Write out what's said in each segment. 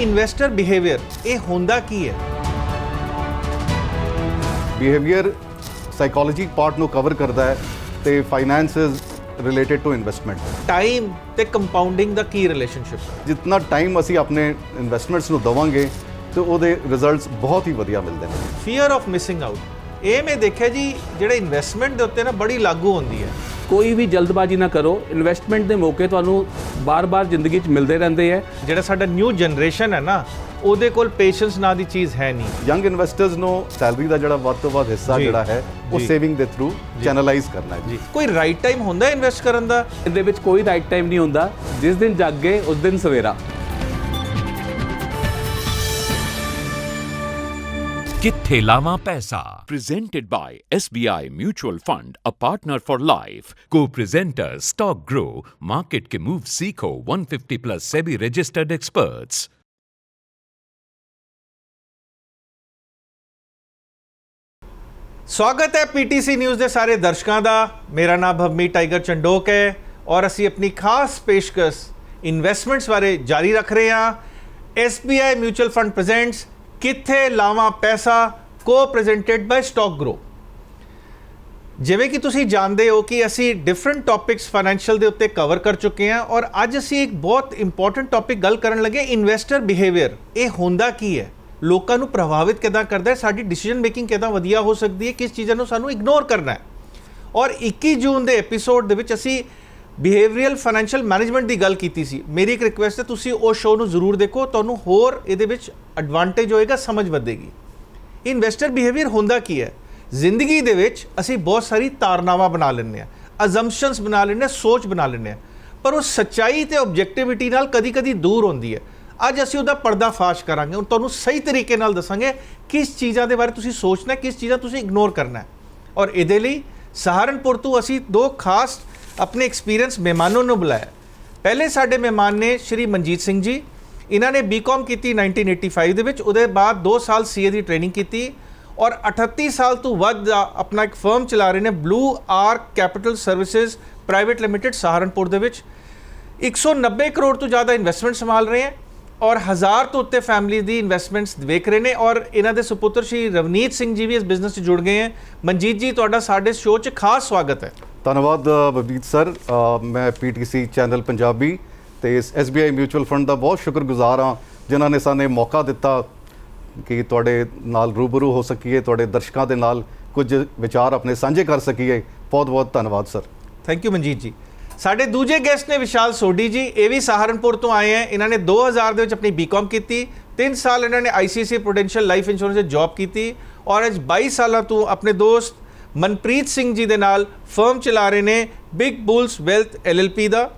Investor behaviour ਇਹ ਹੁੰਦਾ ਕੀ ਹੈ? ਬਿਹੇਵੀਅਰ ਸਾਈਕੋਲੋਜੀ ਪਾਰਟ ਨੂੰ ਕਵਰ ਕਰਦਾ ਹੈ ਤੇ finance is related to investment time ਤੇ ਕੰਪਾਊਂਡਿੰਗ ਦਾ ਕੀ ਰਿਲੇਸ਼ਨਸ਼ਿਪ ਜਿੰਨਾ ਟਾਈਮ ਅਸੀਂ ਆਪਣੇ ਇਨਵੈਸਟਮੈਂਟਸ ਨੂੰ ਦਵਾਂਗੇ ਤੇ ਉਹਦੇ ਰਿਜ਼ਲਟਸ ਬਹੁਤ ਹੀ ਵਧੀਆ ਮਿਲਦੇ ਨੇ। ਫੀਅਰ ਆਫ ਮਿਸਿੰਗ ਆਊਟ ਇਹ ਮੈਂ ਦੇਖਿਆ ਜੀ ਜਿਹੜੇ ਇਨਵੈਸਟਮੈਂਟ ਦੇ ਉੱਤੇ ਨਾ ਬੜੀ ਲਾਗੂ ਹੁੰਦੀ ਹੈ। ਕੋਈ ਵੀ ਜਲਦਬਾਜ਼ੀ ਨਾ ਕਰੋ। ਇਨਵੈਸਟਮੈਂਟ ਦੇ ਮੌਕੇ ਤੁਹਾਨੂੰ ਬਾਰ-ਬਾਰ ਜ਼ਿੰਦਗੀ 'ਚ ਮਿਲਦੇ ਰਹਿੰਦੇ ਹੈ ਜਿਹੜਾ ਸਾਡਾ ਨਿਊ ਜਨਰੇਸ਼ਨ ਹੈ ਨਾ ਉਹਦੇ ਕੋਲ ਪੇਸ਼ੈਂਸ ਨਾਂ ਦੀ ਚੀਜ਼ ਹੈ ਨਹੀਂ। ਯੰਗ ਇਨਵੈਸਟਰਸ ਨੂੰ ਸੈਲਰੀ ਦਾ ਜਿਹੜਾ ਵੱਧ ਤੋਂ ਵੱਧ ਹਿੱਸਾ ਜਿਹੜਾ ਹੈ ਉਹ। ਸੇਵਿੰਗ ਦੇ ਥਰੂ ਚੈਨਲਾਈਜ਼ ਕਰਨਾ ਹੈ। ਜੀ। ਕੋਈ ਰਾਈਟ ਟਾਈਮ ਹੁੰਦਾ ਇਨਵੈਸਟ ਕਰਨ ਦਾ? ਇਹਦੇ ਵਿੱਚ ਕੋਈ ਰਾਈਟ ਟਾਈਮ ਨਹੀਂ ਹੁੰਦਾ। ਜਿਸ ਦਿਨ ਜਾਗੇ ਉਸ ਦਿਨ ਸਵੇਰਾ। ਕਿੱਥੇ ਲਾਵਾਂ ਪੈਸਾ presented by SBI Mutual Fund a partner for life co-presenters stock grow market ke move seekho 150 plus SEBI registered experts ਸਵਾਗਤ ਹੈ ਪੀਟੀਸੀ ਨਿਊਜ਼ ਦੇ ਸਾਰੇ ਦਰਸ਼ਕਾਂ ਦਾ ਮੇਰਾ ਨਾਮ ਭਵਮੀ ਟਾਈਗਰ ਚੰਡੋਕ ਹੈ ਔਰ ਅਸੀਂ ਆਪਣੀ ਖਾਸ ਪੇਸ਼ਕਸ਼ ਇਨਵੈਸਟਮੈਂਟਸ ਬਾਰੇ ਜਾਰੀ ਰੱਖ ਰਹੇ ਹਾਂ SBI ਮਿਊਚੁਅਲ ਫੰਡ ਪ੍ਰੈਜ਼ੈਂਟਸ ਕਿੱਥੇ ਲਾਵਾਂ ਪੈਸਾ ਕੋ ਪ੍ਰੈਜ਼ੈਂਟਡ ਬਾਈ ਸਟਾਕ ਗਰੋ ਜਿਵੇਂ ਕਿ ਤੁਸੀਂ ਜਾਣਦੇ ਹੋ ਕਿ ਅਸੀਂ ਡਿਫਰੈਂਟ ਟੌਪਿਕਸ ਫਾਈਨੈਂਸ਼ੀਅਲ ਦੇ ਉੱਤੇ ਕਵਰ ਕਰ ਚੁੱਕੇ ਹਾਂ ਔਰ ਅੱਜ ਅਸੀਂ ਇੱਕ ਬਹੁਤ ਇੰਪੋਰਟੈਂਟ ਟੌਪਿਕ ਗੱਲ ਕਰਨ ਲੱਗੇ ਇਨਵੈਸਟਰ ਬਿਹੇਵੀਅਰ ਇਹ ਹੁੰਦਾ ਕੀ ਹੈ? ਲੋਕਾਂ ਨੂੰ ਪ੍ਰਭਾਵਿਤ ਕਿੱਦਾਂ ਕਰਦਾ ਹੈ? ਸਾਡੀ ਡਿਸੀਜਨ ਮੇਕਿੰਗ ਕਿੱਦਾਂ ਵਧੀਆ ਹੋ ਸਕਦੀ ਹੈ? ਕਿਸ ਚੀਜ਼ਾਂ ਨੂੰ ਸਾਨੂੰ ਇਗਨੋਰ ਕਰਨਾ ਹੈ? ਔਰ 21 ਜੂਨ ਦੇ ਐਪੀਸੋਡ ਦੇ ਵਿੱਚ ਅਸੀਂ ਬਿਹੇਵੀਅਰਲ ਫਾਈਨੈਂਸ਼ੀਅਲ ਮੈਨੇਜਮੈਂਟ ਦੀ ਗੱਲ ਕੀਤੀ ਸੀ। ਮੇਰੀ ਇੱਕ ਰਿਕੁਐਸਟ ਹੈ, ਤੁਸੀਂ ਉਹ ਸ਼ੋਅ ਨੂੰ ਜ਼ਰੂਰ ਦੇਖੋ, ਤੁਹਾਨੂੰ ਹੋਰ ਇਹਦੇ ਵਿੱਚ ਐਡਵਾਂਟੇਜ ਹੋਏਗਾ, ਸਮਝ ਵਧੇਗੀ। ਇਨਵੈਸਟਰ ਬਿਹੇਵੀਅਰ ਹੁੰਦਾ ਕੀ ਹੈ? ਜ਼ਿੰਦਗੀ ਦੇ ਵਿੱਚ ਅਸੀਂ ਬਹੁਤ ਸਾਰੀ ਧਾਰਨਾਵਾਂ ਬਣਾ ਲੈਂਦੇ ਆ ਅਜ਼ੰਪਸ਼ਨਸ ਬਣਾ ਲੈਂਦੇ ਹਾਂ, ਸੋਚ ਬਣਾ ਲੈਂਦੇ ਆ ਪਰ ਉਹ ਸੱਚਾਈ ਤੇ ਆਬਜੈਕਟਿਵਿਟੀ ਨਾਲ ਕਦੀ-ਕਦੀ ਦੂਰ ਹੁੰਦੀ ਹੈ। ਅੱਜ ਅਸੀਂ ਉਹਦਾ ਪਰਦਾਫਾਸ਼ ਕਰਾਂਗੇ, ਹੁਣ ਤੁਹਾਨੂੰ ਸਹੀ ਤਰੀਕੇ ਨਾਲ ਦੱਸਾਂਗੇ ਕਿਸ ਚੀਜ਼ਾਂ ਦੇ ਬਾਰੇ ਤੁਸੀਂ ਸੋਚਣਾ, ਕਿਸ ਚੀਜ਼ਾਂ ਤੁਸੀਂ ਇਗਨੋਰ ਕਰਨਾ ਹੈ। ਔਰ ਇਹਦੇ ਲਈ ਸਹਾਰਨਪੁਰ ਤੋਂ ਅਸੀਂ ਦੋ ਖਾਸ ਆਪਣੇ ਐਕਸਪੀਰੀਅੰਸ ਮਹਿਮਾਨਾਂ ਨੂੰ ਬੁਲਾਇਆ। ਪਹਿਲੇ ਸਾਡੇ ਮਹਿਮਾਨ ਨੇ ਸ਼੍ਰੀ ਮਨਜੀਤ ਸਿੰਘ ਜੀ। ਇਹਨਾਂ ਨੇ ਬੀਕਾਮ ਕੀਤੀ 1985 ਦੇ ਵਿੱਚ। ਉਹਦੇ ਬਾਅਦ 2 ਸਾਲ ਸੀਏ ਦੀ ਟ੍ਰੇਨਿੰਗ ਕੀਤੀ ਔਰ 38 ਸਾਲ ਤੋਂ ਵੱਧ ਆਪਣਾ ਇੱਕ ਫਰਮ ਚਲਾ ਰਹੇ ਨੇ Blue R Capital Services Private Limited Saharanpur ਦੇ ਵਿੱਚ। 190 ਕਰੋੜ ਤੋਂ ਜ਼ਿਆਦਾ ਇਨਵੈਸਟਮੈਂਟ ਸੰਭਾਲ ਰਹੇ ਹੈ ਔਰ ਹਜ਼ਾਰ ਤੋਂ ਉੱਤੇ ਫੈਮਿਲੀ ਦੀ ਇਨਵੈਸਟਮੈਂਟਸ ਵੇਖ ਰਹੇ ਨੇ ਔਰ ਇਹਨਾਂ ਦੇ ਸੁਪੁੱਤਰ ਸ਼੍ਰੀ ਰਵਨੀਤ ਸਿੰਘ ਜੀ ਵੀ ਇਸ ਬਿਜ਼ਨਸ 'ਚ ਜੁੜ ਗਏ ਹੈ। ਮਨਜੀਤ ਜੀ, ਤੁਹਾਡਾ ਸਾਡੇ ਸ਼ੋਅ 'ਚ ਖਾਸ ਸਵਾਗਤ ਹੈ। ਧੰਨਵਾਦ ਬਬੀਤ ਸਰ। ਅ, ਮੈਂ ਪੀਟੀਸੀ ਚੈਨਲ ਪੰਜਾਬੀ ਤੇ ਇਸ SBI ਮਿਊਚੁਅਲ ਫੰਡ ਦਾ ਬਹੁਤ ਸ਼ੁਕਰਗੁਜ਼ਾਰ ਹਾਂ ਜਿਨ੍ਹਾਂ ਨੇ ਸਾਨੂੰ ਇਹ ਮੌਕਾ ਦਿੱਤਾ ਕਿ ਤੁਹਾਡੇ ਨਾਲ ਰੂਬਰੂ ਹੋ ਸਕੀਏ ਤੁਹਾਡੇ ਦਰਸ਼ਕਾਂ ਦੇ ਨਾਲ ਕੁਝ ਵਿਚਾਰ ਆਪਣੇ ਸਾਂਝੇ ਕਰ ਸਕੀਏ। ਬਹੁਤ ਬਹੁਤ ਧੰਨਵਾਦ ਸਰ। ਥੈਂਕ ਯੂ ਮਨਜੀਤ ਜੀ। ਸਾਡੇ ਦੂਜੇ ਗੈਸਟ ਨੇ ਵਿਸ਼ਾਲ ਸੋਢੀ ਜੀ ਇਹ ਵੀ ਸਹਾਰਨਪੁਰ ਤੋਂ ਆਏ ਹੈ। ਇਹਨਾਂ ਨੇ 2000 ਦੇ ਵਿੱਚ ਆਪਣੀ ਬੀਕਾਮ ਕੀਤੀ 3 ਸਾਲ ਇਹਨਾਂ ਨੇ ICICI ਪ੍ਰੋਡੈਂਸ਼ੀਅਲ ਲਾਈਫ ਇੰਸ਼ੋਰੈਂਸ 'ਚ ਜੌਬ ਕੀਤੀ ਔਰ ਅੱਜ 22 ਸਾਲਾਂ ਤੋਂ ਆਪਣੇ ਦੋਸਤ ਮਨਪ੍ਰੀਤ ਸਿੰਘ ਜੀ ਦੇ ਨਾਲ ਫਰਮ ਚਲਾ ਰਹੇ ਨੇ ਬਿਗ ਬੁਲਸ ਵੈਲਥ LLP ਦਾ।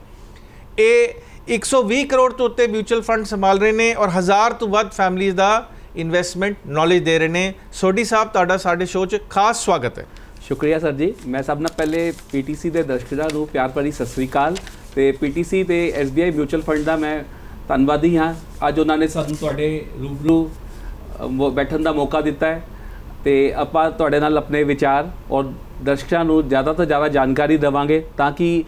ਇਹ 120 ਕਰੋੜ ਤੋਂ ਉੱਤੇ ਮਿਊਚੁਅਲ ਫੰਡ ਸੰਭਾਲ ਰਹੇ ਨੇ ਔਰ ਹਜ਼ਾਰ ਤੋਂ ਵੱਧ ਫੈਮਲੀਆਂ ਦਾ ਇਨਵੈਸਟਮੈਂਟ ਨੌਲੇਜ ਦੇ ਰਹੇ ਨੇ। ਸੋਢੀ ਸਾਹਿਬ, ਤੁਹਾਡਾ ਸਾਡੇ ਸ਼ੋਅ 'ਚ ਖਾਸ ਸਵਾਗਤ ਹੈ। ਸ਼ੁਕਰੀਆ ਸਰ ਜੀ। ਮੈਂ ਸਭ ਨਾਲ ਪਹਿਲੇ ਪੀਟੀਸੀ ਦੇ ਦਰਸ਼ਕਾਂ ਨੂੰ ਪਿਆਰ ਭਰੀ ਸਤਿ ਸ੍ਰੀ ਅਕਾਲ। ਤੇ ਪੀਟੀਸੀ ਤੇ SBI ਮਿਊਚੁਅਲ ਫੰਡ ਦਾ ਮੈਂ ਧੰਨਵਾਦੀ ਹਾਂ। ਅੱਜ ਉਹਨਾਂ ਨੇ ਸਾਨੂੰ ਤੁਹਾਡੇ ਰੂਬਰੂ ਬੈਠਣ ਦਾ ਮੌਕਾ ਦਿੱਤਾ ਹੈ। ਤੇ ਆਪਾਂ ਤੁਹਾਡੇ ਨਾਲ ਆਪਣੇ ਵਿਚਾਰ ਔਰ ਦਰਸ਼ਕਾਂ ਨੂੰ ਜ਼ਿਆਦਾ ਤੋਂ ਜ਼ਿਆਦਾ ਜਾਣਕਾਰੀ ਦੇਵਾਂਗੇ ਤਾਂ ਕਿ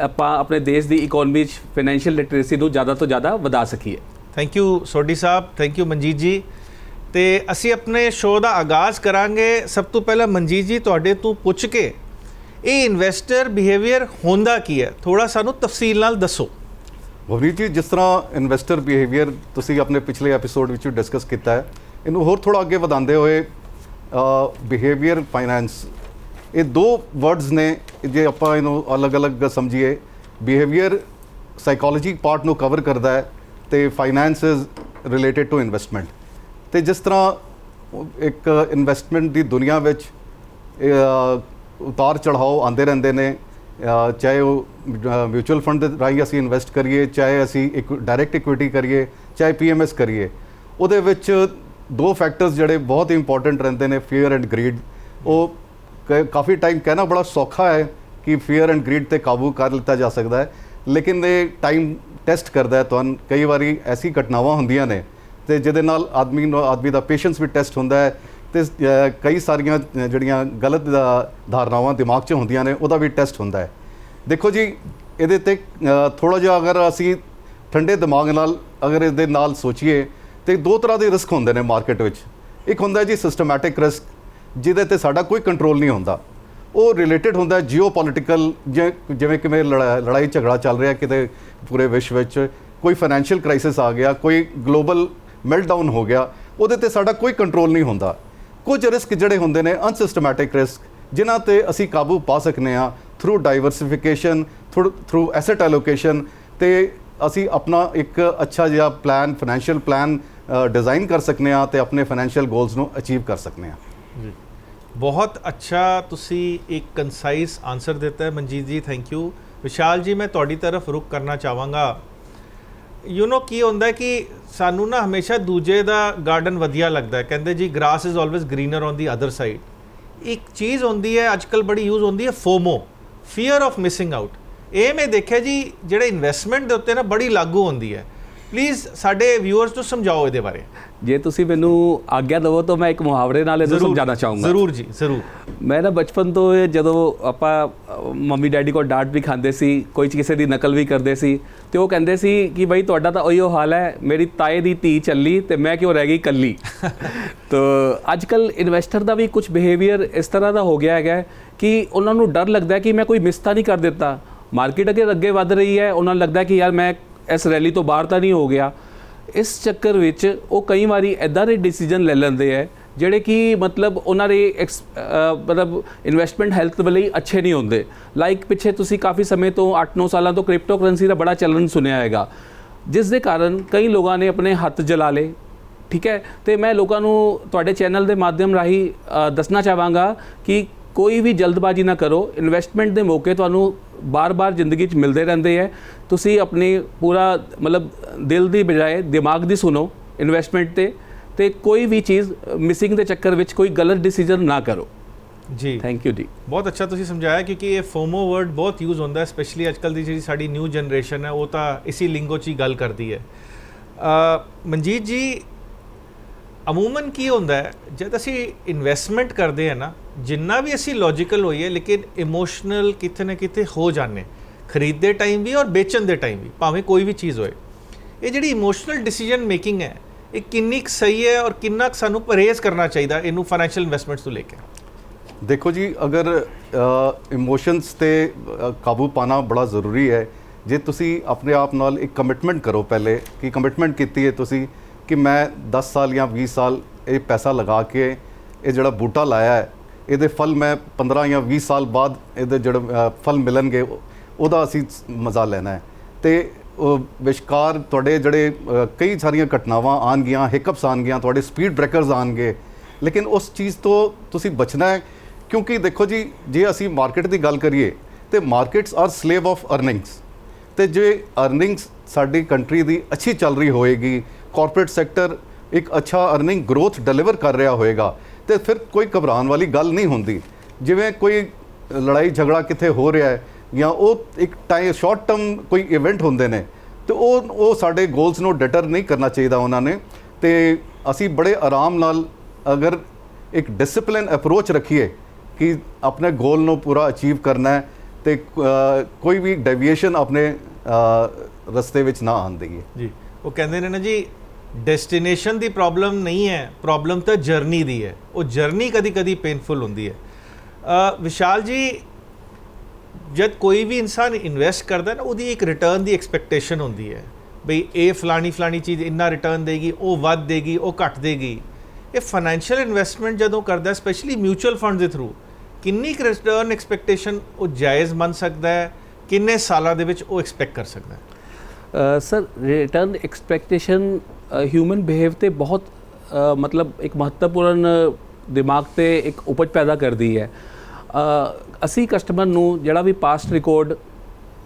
ਆਪਾਂ ਆਪਣੇ ਦੇਸ਼ ਦੀ ਇਕਨੋਮੀ 'ਚ ਫਾਈਨੈਂਸ਼ੀਅਲ ਲਿਟਰੇਸੀ ਨੂੰ ਜ਼ਿਆਦਾ ਤੋਂ ਜ਼ਿਆਦਾ ਵਧਾ ਸਕੀਏ। Thank you Sodhi Sahib. Thank you Manjit ji. ਤੇ ਅਸੀਂ ਆਪਣੇ ਸ਼ੋਅ ਦਾ ਆਗਾਜ਼ ਕਰਾਂਗੇ। ਸਭ ਤੋਂ ਪਹਿਲਾਂ ਮਨਜੀਤ ਜੀ ਤੁਹਾਡੇ ਤੋਂ ਪੁੱਛ ਕੇ ਇਹ ਇਨਵੈਸਟਰ ਬਿਹੇਵੀਅਰ ਹੁੰਦਾ ਕੀ ਹੈ? ਥੋੜਾ ਸਾਨੂੰ ਤਫਸੀਲ ਨਾਲ ਦੱਸੋ। ਭਵਨੀਤ ਜੀ ਜਿਸ ਤਰ੍ਹਾਂ ਇਨਵੈਸਟਰ ਬਿਹੇਵੀਅਰ ਤੁਸੀਂ ਆਪਣੇ ਪਿਛਲੇ ਐਪੀਸੋਡ ਵਿੱਚ ਡਿਸਕਸ ਕੀਤਾ ਹੈ ਇਹਨੂੰ ਹੋਰ ਥੋੜਾ ਅੱਗੇ ਵਧਾਉਂਦੇ ਹੋਏ ਬਿਹੇਵੀਅਰ ਫਾਈਨੈਂਸ ਇਹ ਦੋ ਵਰਡਸ ਨੇ, ਜੇ ਆਪਾਂ ਇਹਨੂੰ ਅਲੱਗ-ਅਲੱਗ ਸਮਝੀਏ ਬਿਹੇਵੀਅਰ ਸਾਈਕੋਲੋਜੀ ਪਾਰਟ ਨੂੰ ਕਵਰ ਕਰਦਾ ਹੈ ਤੇ finance is related to investment ਤੇ ਜਿਸ ਤਰ੍ਹਾਂ ਇੱਕ ਇਨਵੈਸਟਮੈਂਟ ਦੀ ਦੁਨੀਆ ਵਿੱਚ ਉਤਾਰ ਚੜਾਓ ਆਉਂਦੇ ਰਹਿੰਦੇ ਨੇ ਚਾਹੇ ਉਹ ਮਿਊਚੁਅਲ ਫੰਡ ਦੇ ਰਾਹੀਂ ਅਸੀਂ ਇਨਵੈਸਟ ਕਰੀਏ, ਚਾਹੇ ਅਸੀਂ ਇੱਕ ਡਾਇਰੈਕਟ ਇਕੁਇਟੀ ਕਰੀਏ, ਚਾਹੇ ਪੀਐਮਐਸ ਕਰੀਏ, ਉਹਦੇ ਵਿੱਚ ਦੋ ਫੈਕਟਰਸ ਜਿਹੜੇ ਬਹੁਤ ਇੰਪੋਰਟੈਂਟ ਰਹਿੰਦੇ ਨੇ ਫੀਅਰ ਐਂਡ ਗਰੀਡ ਉਹ ਕ- ਕਾਫੀ ਟਾਈਮ ਕਹਿਣਾ ਬੜਾ ਸੌਖਾ ਹੈ ਕਿ ਫੀਅਰ ਐਂਡ ਗਰੀਡ ਤੇ ਕਾਬੂ ਕਰ ਲਿੱਤਾ ਜਾ ਸਕਦਾ ਹੈ। ਲੇਕਿਨ ਇਹ ਟਾਈਮ ਟੈਸਟ ਕਰਦਾ ਹੈ ਤੁਹਾਨੂੰ। ਕਈ ਵਾਰੀ ਐਸੀ ਘਟਨਾਵਾਂ ਹੁੰਦੀਆਂ ਨੇ ਤੇ ਜਿਹਦੇ ਨਾਲ ਆਦਮੀ ਨੂੰ, ਆਦਮੀ ਦਾ ਪੇਸ਼ੈਂਸ ਵੀ ਟੈਸਟ ਹੁੰਦਾ ਹੈ ਤੇ ਕਈ ਸਾਰੀਆਂ ਜਿਹੜੀਆਂ ਗਲਤ ਧਾਰਨਾਵਾਂ ਦਿਮਾਗ 'ਚ ਹੁੰਦੀਆਂ ਨੇ, ਉਹਦਾ ਵੀ ਟੈਸਟ ਹੁੰਦਾ ਹੈ। ਦੇਖੋ ਜੀ, ਇਹਦੇ ਤੇ ਥੋੜਾ ਜਿਹਾ ਅਗਰ ਅਸੀਂ ਠੰਡੇ ਦਿਮਾਗ ਨਾਲ ਅਗਰ ਇਸ ਦੇ ਨਾਲ ਸੋਚੀਏ ਤੇ ਦੋ ਤਰ੍ਹਾਂ ਦੇ ਰਿਸਕ ਹੁੰਦੇ ਨੇ ਮਾਰਕੀਟ ਵਿੱਚ। ਇੱਕ ਹੁੰਦਾ ਜੀ ਸਿਸਟਮੈਟਿਕ ਰਿਸਕ ਜਿਹਦੇ ਤੇ ਸਾਡਾ ਕੋਈ ਕੰਟਰੋਲ ਨਹੀਂ ਹੁੰਦਾ। ਉਹ ਰਿਲੇਟਡ ਹੁੰਦਾ ਜੀਓਪੋਲਿਟੀਕਲ ਜਿਵੇਂ ਕਿਵੇਂ ਲੜਾ- ਲੜਾਈ ਝਗੜਾ ਚੱਲ ਰਿਹਾ ਕਿਤੇ ਪੂਰੇ ਵਿਸ਼ਵ ਵਿੱਚ, ਕੋਈ ਫਾਈਨੈਂਸ਼ੀਅਲ ਕ੍ਰਾਈਸਿਸ ਆ ਗਿਆ, ਕੋਈ ਗਲੋਬਲ ਮੈਲਟਡਾਊਨ ਹੋ ਗਿਆ, ਉਹਦੇ ਤੇ ਸਾਡਾ ਕੋਈ ਕੰਟਰੋਲ ਨਹੀਂ ਹੁੰਦਾ। ਕੁਝ ਰਿਸਕ ਜਿਹੜੇ ਹੁੰਦੇ ਨੇ ਅਨਸਿਸਟਮੈਟਿਕ ਰਿਸਕ ਜਿਨ੍ਹਾਂ ਤੇ ਅਸੀਂ ਕਾਬੂ ਪਾ ਸਕਨੇ ਆ through diversification through asset allocation ਤੇ ਅਸੀਂ ਆਪਣਾ ਇੱਕ ਅੱਛਾ ਜਿਹਾ ਪਲਾਨ ਫਾਈਨੈਂਸ਼ੀਅਲ ਪਲਾਨ ਡਿਜ਼ਾਈਨ ਕਰ ਸਕਨੇ ਆ ਤੇ ਆਪਣੇ ਫਾਈਨੈਂਸ਼ੀਅਲ ਗੋਲਸ ਨੂੰ ਅਚੀਵ ਕਰ ਸਕਨੇ ਆ। ਬਹੁਤ ਅੱਛਾ ਤੁਸੀਂ ਇੱਕ ਕੰਸਾਈਜ਼ ਆਨਸਰ ਦਿੱਤਾ ਹੈ, ਮਨਜੀਤ ਜੀ ਥੈਂਕ ਯੂ ਵਿਸ਼ਾਲ ਜੀ, ਮੈਂ ਤੁਹਾਡੀ ਤਰਫ ਰੁਕ ਕਰਨਾ ਚਾਹਾਂਗਾ। ਯੂ نو ਕੀ ਹੁੰਦਾ ਕਿ ਸਾਨੂੰ ਨਾ ਹਮੇਸ਼ਾ ਦੂਜੇ ਦਾ ਗਾਰਡਨ ਵਧੀਆ ਲੱਗਦਾ ਹੈ। ਕਹਿੰਦੇ ਜੀ grass is always greener on the other side ਇੱਕ ਚੀਜ਼ ਹੁੰਦੀ ਹੈ ਅੱਜਕੱਲ ਬੜੀ ਯੂਜ਼ ਹੁੰਦੀ ਹੈ, FOMO. Fear of missing out ਇਹ ਮੈਂ ਦੇਖਿਆ ਜੀ, ਜਿਹੜੇ ਇਨਵੈਸਟਮੈਂਟ ਦੇ ਉੱਤੇ ਨਾ ਬੜੀ ਲਾਗੂ ਹੁੰਦੀ ਹੈ। ਪਲੀਜ਼ ਸਾਡੇ ਵਿਊਅਰਸ ਨੂੰ ਸਮਝਾਓ ਇਹਦੇ ਬਾਰੇ। ਜੇ ਤੁਸੀਂ ਮੈਨੂੰ ਆਗਿਆ ਦਿਵੋ ਤਾਂ ਮੈਂ ਇੱਕ ਮੁਹਾਵਰੇ ਨਾਲ ਇਹਨੂੰ ਸਮਝਾਉਣਾ ਚਾਹੂੰਗਾ। ਜ਼ਰੂਰ ਜੀ ਜ਼ਰੂਰ। ਮੈਂ ਨਾ ਬਚਪਨ ਤੋਂ ਜਦੋਂ ਆਪਾਂ ਮੰਮੀ ਡੈਡੀ ਕੋਲ ਡਾਂਟ ਵੀ ਖਾਂਦੇ ਸੀ ਕੋਈ ਕਿਸੇ ਦੀ ਨਕਲ ਵੀ ਕਰਦੇ ਸੀ ਤੇ ਉਹ ਕਹਿੰਦੇ ਸੀ ਕਿ ਬਈ ਤੁਹਾਡਾ ਤਾਂ ਉਹੀਓ ਹਾਲ ਹੈ ਮੇਰੀ ਤਾਏ ਦੀ ਧੀ ਚੱਲੀ ਤੇ ਮੈਂ ਕਿਉਂ ਰਹਿ ਗਈ ਕੱਲੀ ਤੋ ਅੱਜ ਕੱਲ ਇਨਵੈਸਟਰ ਦਾ ਵੀ ਕੁਝ ਬਿਹੇਵੀਅਰ ਇਸ ਤਰ੍ਹਾਂ ਦਾ ਹੋ ਗਿਆ ਹੈਗਾ ਕਿ ਉਹਨਾਂ ਨੂੰ ਡਰ ਲੱਗਦਾ ਕਿ ਮੈਂ ਕੋਈ ਮਿਸ ਤਾਂ ਨਹੀਂ ਕਰ ਦਿੱਤਾ। ਮਾਰਕੀਟ ਅੱਗੇ ਅੱਗੇ ਵੱਧ ਰਹੀ ਹੈ ਉਹਨਾਂ ਨੂੰ ਲੱਗਦਾ ਕਿ ਯਾਰ ਮੈਂ ਇਸ ਰੈਲੀ ਤੋਂ ਬਾਹਰ ਤਾਂ ਨਹੀਂ ਹੋ ਗਿਆ। ਇਸ ਚੱਕਰ ਵਿੱਚ ਉਹ ਕਈ ਵਾਰੀ ਐਦਾਂ ਦੇ ਡਿਸੀਜਨ ਲੈ ਲੈਂਦੇ ਹੈ ਜਿਹੜੇ ਕਿ ਮਤਲਬ ਉਹਨਾਂ ਦੇ ਐਕਸ- ਮਤਲਬ ਇਨਵੈਸਟਮੈਂਟ ਹੈਲਥ ਲਈ ਅੱਛੇ ਨਹੀਂ ਹੁੰਦੇ। ਲਾਈਕ ਪਿੱਛੇ ਤੁਸੀਂ ਕਾਫੀ ਸਮੇਂ ਤੋਂ 8-9 ਸਾਲਾਂ ਤੋਂ ਕ੍ਰਿਪਟੋ ਕਰੰਸੀ ਦਾ ਬੜਾ ਚਲਨ ਸੁਣਿਆ ਹੈਗਾ। ਜਿਸ ਦੇ ਕਾਰਨ ਕਈ ਲੋਕਾਂ ਨੇ ਆਪਣੇ ਹੱਥ ਜਲਾ ਲਏ, ਠੀਕ ਹੈ? ਤੇ ਮੈਂ ਲੋਕਾਂ ਨੂੰ ਤੁਹਾਡੇ ਚੈਨਲ ਦੇ ਮਾਧਿਅਮ ਰਾਹੀਂ ਦੱਸਣਾ ਚਾਹਾਂਗਾ ਕਿ ਕੋਈ ਵੀ ਜਲਦਬਾਜ਼ੀ ਨਾ ਕਰੋ। ਇਨਵੈਸਟਮੈਂਟ ਦੇ ਮੌਕੇ ਤੁਹਾਨੂੰ ਬਾਰ-ਬਾਰ ਜ਼ਿੰਦਗੀ 'ਚ ਮਿਲਦੇ ਰਹਿੰਦੇ ਹੈ ਤੁਸੀਂ ਆਪਣੀ ਪੂਰਾ ਮਤਲਬ ਦਿਲ ਦੀ ਬਜਾਏ ਦਿਮਾਗ ਦੀ ਸੁਣੋ ਇਨਵੈਸਟਮੈਂਟ ਤੇ। ਤੇ ਕੋਈ ਵੀ ਚੀਜ਼ ਮਿਸਿੰਗ ਦੇ ਚੱਕਰ ਵਿੱਚ ਕੋਈ ਗਲਤ ਡਿਸੀਜਨ ਨਾ ਕਰੋ। ਜੀ। ਥੈਂਕ ਯੂ ਜੀ। ਬਹੁਤ ਅੱਛਾ ਤੁਸੀਂ ਸਮਝਾਇਆ ਕਿਉਂਕਿ ਇਹ ਫੋਮੋ ਵਰਡ ਬਹੁਤ ਯੂਜ਼ ਹੁੰਦਾ ਹੈ ਸਪੈਸ਼ਲੀ ਅੱਜਕੱਲ ਦੀ ਜਿਹੜੀ ਸਾਡੀ ਨਿਊ ਜਨਰੇਸ਼ਨ ਹੈ ਉਹ ਤਾਂ ਇਸੀ ਲਿੰਗੋ 'ਚ ਹੀ ਗੱਲ ਕਰਦੀ ਹੈ। ਅ, ਮਨਜੀਤ ਜੀ ਅਮੂਮਨ ਕੀ ਹੁੰਦਾ ਹੈ? ਜਦ ਅਸੀਂ ਇਨਵੈਸਟਮੈਂਟ ਕਰਦੇ ਹਾਂ ਨਾ, ਜਿੰਨਾ ਵੀ ਅਸੀਂ ਲੌਜੀਕਲ ਹੋਈਏ, ਲੇਕਿਨ ਇਮੋਸ਼ਨਲ ਕਿਤੇ ਨਾ ਕਿਤੇ ਹੋ ਜਾਂਦੇ ਖਰੀਦਦੇ ਟਾਈਮ ਵੀ ਔਰ ਵੇਚਣ ਦੇ ਟਾਈਮ ਵੀ, ਭਾਵੇਂ ਕੋਈ ਵੀ ਚੀਜ਼ ਹੋਏ। ਇਹ ਜਿਹੜੀ ਇਮੋਸ਼ਨਲ ਡਿਸੀਜਨ ਮੇਕਿੰਗ ਹੈ, ਇਹ ਕਿੰਨੀ ਕੁ ਸਹੀ ਹੈ ਔਰ ਕਿੰਨਾ ਕੁ ਸਾਨੂੰ ਪਰਹੇਜ਼ ਕਰਨਾ ਚਾਹੀਦਾ ਇਹਨੂੰ ਫਾਈਨੈਂਸ਼ੀਅਲ ਇਨਵੈਸਟਮੈਂਟਸ ਤੋਂ ਲੈ ਕੇ? ਦੇਖੋ ਜੀ, ਅਗਰ ਇਮੋਸ਼ਨਸ ਤੇ ਕਾਬੂ ਪਾਣਾ ਬੜਾ ਜ਼ਰੂਰੀ ਹੈ। ਜੇ ਤੁਸੀਂ ਆਪਣੇ ਆਪ ਨਾਲ ਇੱਕ ਕਮਿਟਮੈਂਟ ਕਰੋ ਪਹਿਲੇ, ਕਿ ਕਮਿਟਮੈਂਟ ਕੀਤੀ ਹੈ ਤੁਸੀਂ ਕਿ ਮੈਂ 10 ਸਾਲ ਜਾਂ 20 ਸਾਲ ਇਹ ਪੈਸਾ ਲਗਾ ਕੇ ਇਹ ਜਿਹੜਾ ਬੂਟਾ ਲਾਇਆ ਹੈ, ਇਹਦੇ ਫਲ ਮੈਂ 15 ਜਾਂ 20 ਸਾਲ ਬਾਅਦ ਇਹਦੇ ਜਿਹੜੇ ਫਲ ਮਿਲਣਗੇ, ਉਹਦਾ ਅਸੀਂ ਮਜ਼ਾ ਲੈਣਾ ਹੈ। ਤੇ ਵਿਸ਼ਕਾਰ ਤੁਹਾਡੇ ਜਿਹੜੇ ਕਈ ਸਾਰੀਆਂ ਘਟਨਾਵਾਂ ਆਣਗੀਆਂ ਹਿਕਅਪਸ ਆਣਗੀਆਂ ਤੁਹਾਡੇ ਸਪੀਡ ਬ੍ਰੇਕਰਸ ਆਣਗੇ ਲੇਕਿਨ ਉਸ ਚੀਜ਼ ਤੋਂ ਤੁਸੀਂ ਬਚਣਾ ਹੈ, ਕਿਉਂਕਿ ਦੇਖੋ ਜੀ, ਜੇ ਅਸੀਂ ਮਾਰਕੀਟ ਦੀ ਗੱਲ ਕਰੀਏ, ਤੇ markets are slave of earnings ਤੇ ਜੇ ਅਰਨਿੰਗਸ ਸਾਡੀ ਕੰਟਰੀ ਦੀ ਅੱਛੀ ਚੱਲ ਰਹੀ ਹੋਏਗੀ ਕਾਰਪੋਰੇਟ ਸੈਕਟਰ ਇੱਕ ਅੱਛਾ ਅਰਨਿੰਗ ਗਰੋਥ ਡਿਲੀਵਰ ਕਰ ਰਿਹਾ ਹੋਏਗਾ, ਤੇ ਫਿਰ ਕੋਈ ਘਬਰਾਉਣ ਵਾਲੀ ਗੱਲ ਨਹੀਂ ਹੁੰਦੀ। ਜਿਵੇਂ ਕੋਈ ਲੜਾਈ ਝਗੜਾ ਕਿੱਥੇ ਹੋ ਰਿਹਾ ਹੈ, ਜਾਂ ਉਹ ਇੱਕ ਟਾਈਮ ਸ਼ਾਰਟ ਟਰਮ ਕੋਈ ਇਵੈਂਟ ਹੁੰਦੇ ਨੇ, ਤੇ ਉਹ ਉਹ ਸਾਡੇ ਗੋਲਸ ਨੂੰ ਡਿਟਰ ਨਹੀਂ ਕਰਨਾ ਚਾਹੀਦਾ ਉਹਨਾਂ ਨੇ। ਤੇ ਅਸੀਂ ਬੜੇ ਆਰਾਮ ਨਾਲ ਅਗਰ ਇੱਕ ਡਿਸਪਲਿਨ ਅਪਰੋਚ ਰੱਖੀਏ ਕਿ ਆਪਣੇ ਗੋਲ ਨੂੰ ਪੂਰਾ ਅਚੀਵ ਕਰਨਾ ਹੈ, ਤੇ ਕੋਈ ਵੀ ਡੈਵੀਏਸ਼ਨ ਆਪਣੇ ਰਸਤੇ ਵਿੱਚ ਨਾ ਆਉਣ ਦੇਈਏ। ਜੀ। ਉਹ ਕਹਿੰਦੇ ਨੇ ਨਾ ਜੀ ਡੈਸਟੀਨੇਸ਼ਨ ਦੀ ਪ੍ਰੋਬਲਮ ਨਹੀਂ ਹੈ ਪ੍ਰੋਬਲਮ ਤਾਂ ਜਰਨੀ ਦੀ ਹੈ। ਉਹ ਜਰਨੀ ਕਦੀ-ਕਦੀ ਪੇਨਫੁਲ ਹੁੰਦੀ ਹੈ। ਵਿਸ਼ਾਲ ਜੀ, ਜਦ ਕੋਈ ਵੀ ਇਨਸਾਨ ਇਨਵੈਸਟ ਕਰਦਾ ਨਾ, ਉਹਦੀ ਇੱਕ ਰਿਟਰਨ ਦੀ ਐਕਸਪੈਕਟੇਸ਼ਨ ਹੁੰਦੀ ਹੈ। ਬਈ ਇਹ ਫਲਾਣੀ ਫਲਾਣੀ ਚੀਜ਼ ਇੰਨਾ ਰਿਟਰਨ ਦੇਗੀ, ਉਹ ਵੱਧ ਦੇਗੀ, ਉਹ ਘੱਟ ਦੇਗੀ। ਇਹ ਫਾਈਨੈਂਸ਼ੀਅਲ ਇਨਵੈਸਟਮੈਂਟ ਜਦੋਂ ਕਰਦਾ ਸਪੈਸ਼ਲੀ ਮਿਊਚੁਅਲ ਫੰਡ ਦੇ ਥਰੂ ਕਿੰਨੀ ਕੁ ਰਿਟਰਨ ਐਕਸਪੈਕਟੇਸ਼ਨ ਉਹ ਜਾਇਜ਼ ਮੰਨ ਸਕਦਾ ਹੈ, ਕਿੰਨੇ ਸਾਲਾਂ ਦੇ ਵਿੱਚ ਉਹ ਐਕਸਪੈਕਟ ਕਰ ਸਕਦਾ ਹੈ? Sir return expectation human behave ਤੇ ਬਹੁਤ ਮਤਲਬ ਇੱਕ ਮਹੱਤਵਪੂਰਨ ਦਿਮਾਗ ਤੇ ਇੱਕ ਉਪਜ ਪੈਦਾ ਕਰਦੀ ਹੈ। ਅਸੀਂ ਕਸਟਮਰ ਨੂੰ ਜਿਹੜਾ ਵੀ ਪਾਸਟ ਰਿਕਾਰਡ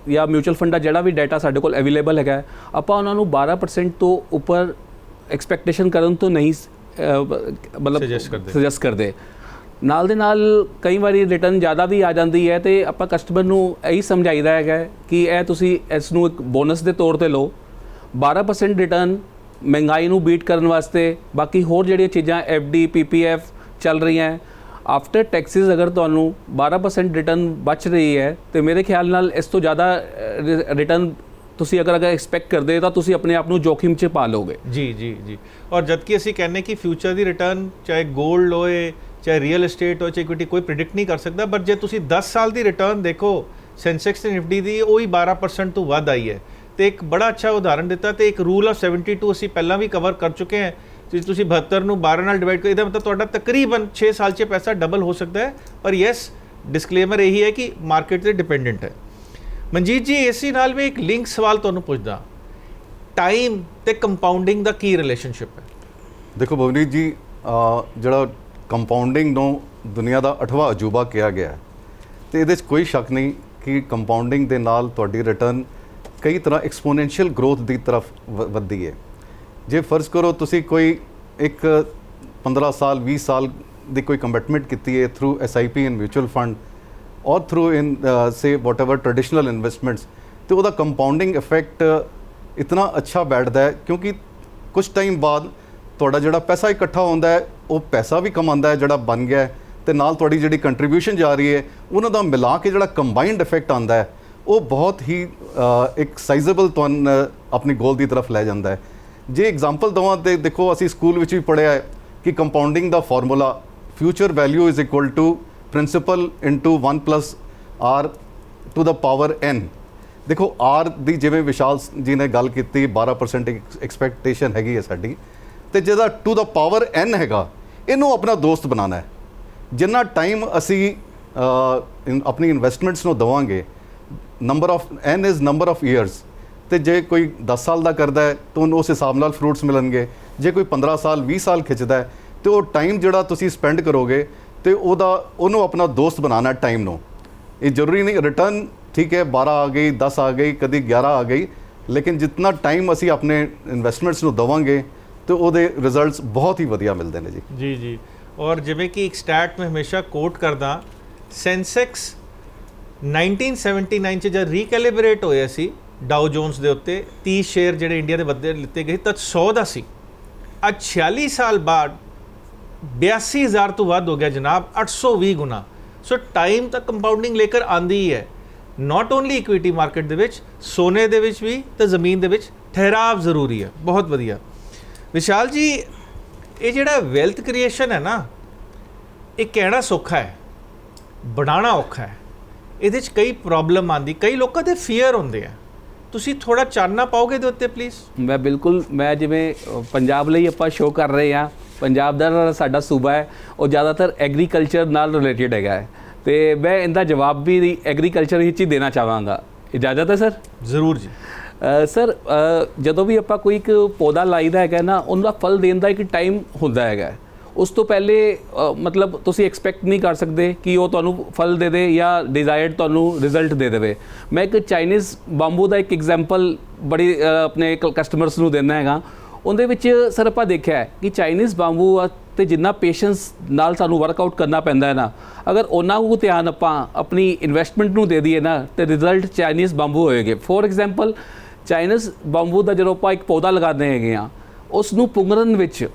ਜਾਂ ਮਿਊਚੁਅਲ ਫੰਡ ਦਾ ਜਿਹੜਾ ਵੀ ਡਾਟਾ ਸਾਡੇ ਕੋਲ ਅਵੇਲੇਬਲ ਹੈਗਾ ਆਪਾਂ ਉਹਨਾਂ ਨੂੰ 12% ਤੋਂ ਉੱਪਰ ਐਕਸਪੈਕਟੇਸ਼ਨ ਕਰਨ ਤੋਂ ਨਹੀਂ ਮਤਲਬ। ਸੁਜੈਸਟ ਕਰਦੇ। ਨਾਲ ਦੇ ਨਾਲ ਕਈ ਵਾਰੀ ਰਿਟਰਨ ਜ਼ਿਆਦਾ ਵੀ ਆ ਜਾਂਦੀ ਹੈ ਤੇ ਆਪਾਂ ਕਸਟਮਰ ਨੂੰ ਇਹੀ ਸਮਝਾਈਦਾ ਹੈਗਾ ਕਿ ਇਹ ਤੁਸੀਂ ਇਸ ਨੂੰ ਇੱਕ ਬੋਨਸ ਦੇ ਤੌਰ ਤੇ ਲਓ। 12% ਰਿਟਰਨ ਮਹਿੰਗਾਈ ਨੂੰ ਬੀਟ ਕਰਨ ਵਾਸਤੇ, ਬਾਕੀ ਹੋਰ ਜਿਹੜੀਆਂ ਚੀਜ਼ਾਂ ਡੀ ਪੀਪੀਐਫ ਚੱਲ ਰਹੀਆਂ ਆਫਟਰ ਟੈਕਸਿਸ ਅਗਰ ਤੁਹਾਨੂੰ 12% ਰਿਟਰਨ ਬਚ ਰਹੀ ਹੈ, ਤੇ ਮੇਰੇ ਖਿਆਲ ਨਾਲ ਇਸ ਤੋਂ ਜ਼ਿਆਦਾ ਰਿਟਰਨ ਤੁਸੀਂ ਅਗਰ ਅਗਰ ਐਕਸਪੈਕਟ ਕਰਦੇ ਤਾਂ ਤੁਸੀਂ ਆਪਣੇ ਆਪ ਨੂੰ ਜੋਖਿਮ 'ਚ ਪਾ ਲਓਗੇ। ਜੀ ਜੀ ਜੀ। ਔਰ ਜਦਕਿ ਅਸੀਂ ਕਹਿੰਨੇ ਕਿ ਫਿਊਚਰ ਦੀ ਰਿਟਰਨ ਚਾਹੇ 골ਡ ਹੋਏ, ਚਾਹੇ ਰੀਅਲ ਏਸਟੇਟ ਹੋਏ, ਚਾਹੇ ਇਕੁਇਟੀ ਕੋਈ ਪ੍ਰਿਡਿਕਟ ਨਹੀਂ ਕਰ ਸਕਦਾ ਪਰ ਜੇ ਤੁਸੀਂ 10 ਸਾਲ ਦੀ ਰਿਟਰਨ ਦੇਖੋ ਸੈਂਸੈਕਸ ਤੇ ਨਿਫਟੀ ਦੀ, ਉਹ ਹੀ 12% ਤੋਂ ਵੱਧ ਆਈ ਹੈ। ਤੇ ਇੱਕ ਬੜਾ ਅੱਛਾ ਉਦਾਹਰਨ ਦਿੱਤਾ ਤੇ ਇੱਕ ਰੂਲ ਆਫ 72 ਅਸੀਂ ਪਹਿਲਾਂ ਵੀ ਕਵਰ ਕਰ ਚੁੱਕੇ ਹਾਂ। ਜੇ ਤੁਸੀਂ 72 ਨੂੰ 12 ਨਾਲ ਡਿਵਾਈਡ ਕਰੋ ਇਹਦਾ ਮਤਲਬ ਤੁਹਾਡਾ ਤਕਰੀਬਨ 6 ਸਾਲ 'ਚ ਪੈਸਾ ਡਬਲ ਹੋ ਸਕਦਾ ਹੈ। ਪਰ ਯੈਸ ਡਿਸਕਲੇਮਰ ਇਹੀ ਹੈ ਕਿ ਮਾਰਕੀਟ ਤੇ ਡਿਪੈਂਡੈਂਟ ਹੈ। ਮਨਜੀਤ ਜੀ ਇਸੇ ਨਾਲ ਵੀ ਇੱਕ ਲਿੰਕ ਸਵਾਲ ਤੁਹਾਨੂੰ ਪੁੱਛਦਾ। ਟਾਈਮ ਤੇ ਕੰਪਾਊਂਡਿੰਗ ਦਾ ਕੀ ਰਿਲੇਸ਼ਨਸ਼ਿਪ ਹੈ? ਦੇਖੋ ਭਵਨੀਤ ਜੀ ਜਿਹੜਾ ਕੰਪਾਊਂਡਿੰਗ ਨੂੰ ਦੁਨੀਆ ਦਾ 8ਵਾਂ ਅਜੂਬਾ ਕਿਹਾ ਗਿਆ ਹੈ, ਤੇ ਇਹਦੇ 'ਚ ਕੋਈ ਸ਼ੱਕ ਨਹੀਂ ਕਿ ਕੰਪਾਊਂਡਿੰਗ ਦੇ ਨਾਲ ਤੁਹਾਡੀ ਰਿਟਰਨ ਕਈ ਤਰ੍ਹਾਂ ਐਕਸਪੋਨੈਂਸ਼ੀਅਲ ਗਰੋਥ ਦੀ ਤਰਫ ਵ- ਵੱਧਦੀ ਹੈ। ਜੇ ਫਰਜ਼ ਕਰੋ ਤੁਸੀਂ ਕੋਈ ਇੱਕ 15 ਸਾਲ 20 ਸਾਲ ਦੀ ਕੋਈ ਕਮਿਟਮੈਂਟ ਕੀਤੀ ਹੈ through SIP and mutual fund ਔਰ through in say whatever traditional investments ਤੇ ਉਹਦਾ ਕੰਪਾਊਂਡਿੰਗ ਇਫੈਕਟ ਇਤਨਾ ਅੱਛਾ ਬੈਠਦਾ ਹੈ ਕਿਉਂਕਿ ਕੁਝ ਟਾਈਮ ਬਾਅਦ ਤੁਹਾਡਾ ਜਿਹੜਾ ਪੈਸਾ ਇਕੱਠਾ ਹੁੰਦਾ ਹੈ, ਉਹ ਪੈਸਾ ਵੀ ਕਮਾਉਂਦਾ ਹੈ, ਜਿਹੜਾ ਬਣ ਗਿਆ ਹੈ ਤੇ ਨਾਲ ਤੁਹਾਡੀ ਜਿਹੜੀ ਕੰਟਰੀਬਿਊਸ਼ਨ ਜਾ ਰਹੀ ਹੈ, ਉਹਨਾਂ ਦਾ ਮਿਲਾ ਕੇ ਜਿਹੜਾ ਕੰਬਾਈਨਡ ਇਫੈਕਟ ਆਉਂਦਾ ਹੈ ਉਹ ਬਹੁਤ ਹੀ ਇੱਕ ਸਾਈਜ਼ੇਬਲ ਤੁਹਾਨੂੰ ਅ, ਆਪਣੀ ਗੋਲ ਦੀ ਤਰਫ ਲੈ ਜਾਂਦਾ ਹੈ। ਜੇ ਐਗਜ਼ਾਮਪਲ ਦਵਾਂ ਤੇ ਦੇਖੋ ਅਸੀਂ ਸਕੂਲ ਵਿੱਚ ਵੀ ਪੜ੍ਹਿਆ ਹੈ ਕਿ compounding the formula future value is equal to principal into 1 plus R to the power n ਦੇਖੋ ਆਰ ਦੀ ਜਿਵੇਂ ਵਿਸ਼ਾਲ ਜੀ ਨੇ ਗੱਲ ਕੀਤੀ 12% ਐਕਸਪੈਕਟੇਸ਼ਨ ਹੈਗੀ ਹੈ ਸਾਡੀ। ਤੇ ਜਿਹਦਾ ਟੂ ਦਾ ਪਾਵਰ n ਹੈਗਾ ਇਹਨੂੰ ਆਪਣਾ ਦੋਸਤ ਬਣਾਉਣਾ ਹੈ। ਜਿੰਨਾ ਟਾਈਮ ਅਸੀਂ ਆਪਣੀ ਇਨਵੈਸਟਮੈਂਟਸ ਨੂੰ ਦਵਾਂਗੇ number of n is number of years ਤੇ ਜੇ ਕੋਈ 10 ਸਾਲ ਦਾ ਕਰਦਾ ਹੈ, ਤਾਂ ਉਹਨੂੰ ਉਸ ਹਿਸਾਬ ਨਾਲ ਫਰੂਟਸ ਮਿਲਣਗੇ। ਜੇ ਕੋਈ 15 ਸਾਲ 20 ਸਾਲ ਖਿੱਚਦਾ ਹੈ, ਤੇ ਉਹ ਟਾਈਮ ਜਿਹੜਾ ਤੁਸੀਂ ਸਪੈਂਡ ਕਰੋਗੇ, ਤੇ ਉਹਦਾ, ਉਹਨੂੰ ਆਪਣਾ ਦੋਸਤ ਬਣਾਉਣਾ ਟਾਈਮ ਨੂੰ। ਇਹ ਜ਼ਰੂਰੀ ਨਹੀਂ ਰਿਟਰਨ ਠੀਕ ਹੈ 12 ਆ ਗਈ 10 ਆ ਗਈ, ਕਦੀ 11 ਆ ਗਈ, ਲੇਕਿਨ ਜਿੰਨਾ ਟਾਈਮ ਅਸੀਂ ਆਪਣੇ ਇਨਵੈਸਟਮੈਂਟਸ ਨੂੰ ਦਵਾਂਗੇ, ਤੇ ਉਹਦੇ ਰਿਜ਼ਲਟਸ ਬਹੁਤ ਹੀ ਵਧੀਆ ਮਿਲਦੇ ਨੇ ਜੀ। ਜੀ ਜੀ। ਔਰ ਜਿਵੇਂ ਕਿ ਇੱਕ ਸਟੈਟ ਮੈਂ ਹਮੇਸ਼ਾ ਕੋਟ ਕਰਦਾ ਸੈਂਸੈਕਸ 1979 ਚ ਜਦ ਰੀਕੈਲੀਬ੍ਰੇਟ ਹੋਇਆ ਸੀ ਡਾਓ ਜੋਨਸ ਦੇ ਉੱਤੇ 30 ਸ਼ੇਅਰ ਜਿਹੜੇ ਇੰਡੀਆ ਦੇ ਵੱਧੇ ਲਿੱਤੇ ਗਏ ਤਾਂ 100 ਦਾ ਸੀ। ਅੱਜ 46 ਸਾਲ ਬਾਅਦ 82000 ਤੋਂ ਵੱਧ ਹੋ ਗਿਆ ਜਨਾਬ 820 ਗੁਣਾ। ਸੋ ਟਾਈਮ ਤਾਂ ਕੰਪਾਊਂਡਿੰਗ ਲੇਕਰ ਕੇ ਆਂਦੀ ਹੈ ਨਾਟ ਓਨਲੀ ਇਕੁਇਟੀ ਮਾਰਕੀਟ ਦੇ ਵਿੱਚ, ਸੋਨੇ ਦੇ ਵਿੱਚ ਵੀ ਤੇ ਜ਼ਮੀਨ ਦੇ ਵਿੱਚ ਠਹਿਰਾਵ ਜ਼ਰੂਰੀ ਹੈ। ਬਹੁਤ ਵਧੀਆ। ਵਿਸ਼ਾਲ ਜੀ, ਇਹ ਜਿਹੜਾ ਵੈਲਥ ਕ੍ਰੀਏਸ਼ਨ ਹੈ ਨਾ, ਇਹ ਕਹਿਣਾ ਸੌਖਾ ਹੈ, ਬਣਾਉਣਾ ਔਖਾ ਹੈ। ਇਹਦੇ 'ਚ ਕਈ ਪ੍ਰੋਬਲਮ ਆਂਦੀ ਕਈ ਲੋਕਾਂ ਦੇ ਫੀਅਰ ਹੁੰਦੇ ਆ। ਤੁਸੀਂ ਥੋੜਾ ਚਾਨਣਾ ਪਾਓਗੇ ਦੇ ਉੱਤੇ ਪਲੀਜ਼ ਮੈਂ ਬਿਲਕੁਲ ਮੈਂ ਜਿਵੇਂ ਪੰਜਾਬ ਲਈ ਆਪਾਂ ਸ਼ੋਅ ਕਰ ਰਹੇ ਹਾਂ ਪੰਜਾਬ ਦਾ ਸਾਡਾ ਸੂਬਾ ਹੈ ਉਹ ਜ਼ਿਆਦਾਤਰ ਐਗਰੀਕਲਚਰ ਨਾਲ ਰਿਲੇਟਡ ਹੈਗਾ ਹੈ। ਤੇ ਮੈਂ ਇਹਦਾ ਜਵਾਬ ਵੀ ਐਗਰੀਕਲਚਰ ਵਿੱਚ ਹੀ ਦੇਣਾ ਚਾਹਾਂਗਾ। ਇਜਾਜ਼ਤ ਹੈ ਸਰ ਜ਼ਰੂਰ ਜੀ। ਸਰ ਜਦੋਂ ਵੀ ਆਪਾਂ ਕੋਈ ਇੱਕ ਪੌਦਾ ਲਾਈਦਾ ਹੈਗਾ ਨਾ ਉਹਦਾ ਫਲ ਦੇਣ ਦਾ ਇੱਕ ਟਾਈਮ ਹੁੰਦਾ ਹੈਗਾ ਉਸ ਤੋਂ ਪਹਿਲੇ ਮਤਲਬ ਤੁਸੀਂ ਐਕਸਪੈਕਟ ਨਹੀਂ ਕਰ ਸਕਦੇ ਕਿ ਉਹ ਤੁਹਾਨੂੰ ਫਲ ਦੇ ਦੇ ਜਾਂ ਡਿਜ਼ਾਇਰਡ ਤੁਹਾਨੂੰ ਰਿਜ਼ਲਟ ਦੇ ਦੇਵੇ। ਮੈਂ ਇੱਕ ਚਾਈਨੀਜ਼ ਬੰਬੂ ਦਾ ਇੱਕ ਐਗਜ਼ਾਮਪਲ ਬੜੀ ਅ, ਆਪਣੇ ਕਸਟਮਰਸ ਨੂੰ ਦਿੰਦਾ ਹੈਗਾ। ਉਹਦੇ ਵਿੱਚ ਸਰ ਆਪਾਂ ਦੇਖਿਆ ਕਿ ਚਾਈਨੀਜ਼ ਬੰਬੂ ਤੇ ਜਿੰਨਾ ਪੇਸ਼ੈਂਸ ਨਾਲ ਸਾਨੂੰ ਵਰਕਆਊਟ ਕਰਨਾ ਪੈਂਦਾ ਹੈ ਨਾ ਅਗਰ ਉਹਨਾਂ ਨੂੰ ਧਿਆਨ ਆਪਾਂ ਆਪਣੀ ਇਨਵੈਸਟਮੈਂਟ ਨੂੰ ਦੇ ਦਈਏ ਨਾ ਤੇ ਰਿਜ਼ਲਟ ਚਾਈਨੀਜ਼ ਬੰਬੂ ਹੋਏਗੇ। ਫੋਰ ਐਗਜ਼ਾਮਪਲ ਚਾਈਨੀਜ਼ ਬੰਬੂ ਦਾ ਜਦੋਂ ਆਪਾਂ ਇੱਕ ਪੌਦਾ ਲਗਾਉਂਦੇ ਹੈਗੇ ਆ ਉਸ ਨੂੰ ਪੁੰਗਰਨ ਵਿੱਚ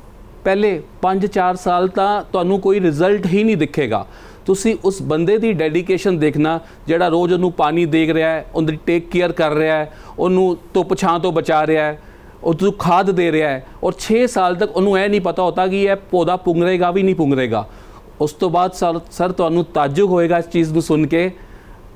ਪਹਿਲੇ 5-4 ਸਾਲ ਤਾਂ ਤੁਹਾਨੂੰ ਕੋਈ ਰਿਜ਼ਲਟ ਹੀ ਨਹੀਂ ਦਿਖੇਗਾ। ਤੁਸੀਂ ਉਸ ਬੰਦੇ ਦੀ ਡੈਡੀਕੇਸ਼ਨ ਦੇਖਣਾ, ਜਿਹੜਾ ਰੋਜ਼ ਉਹਨੂੰ ਪਾਣੀ ਦੇ ਰਿਹਾ ਹੈ, ਉਹਦੀ ਟੇਕ ਕੇਅਰ ਕਰ ਰਿਹਾ ਹੈ, ਉਹਨੂੰ ਧੁੱਪ ਛਾਂ ਤੋਂ ਬਚਾ ਰਿਹਾ ਹੈ ਉਹ ਤੋਂ ਖਾਦ ਦੇ ਰਿਹਾ ਹੈ ਔਰ 6 ਸਾਲ ਤੱਕ ਉਹਨੂੰ ਇਹ ਨਹੀਂ ਪਤਾ ਹੁੰਦਾ ਕਿ ਇਹ ਪੌਦਾ ਪੁੰਗਰੇਗਾ ਵੀ ਨਹੀਂ ਪੁੰਗਰੇਗਾ। ਉਸ ਤੋਂ ਬਾਅਦ ਸਰ ਸਰ ਤੁਹਾਨੂੰ ਤਾਜੁਬ ਹੋਏਗਾ ਇਸ ਚੀਜ਼ ਨੂੰ ਸੁਣ ਕੇ।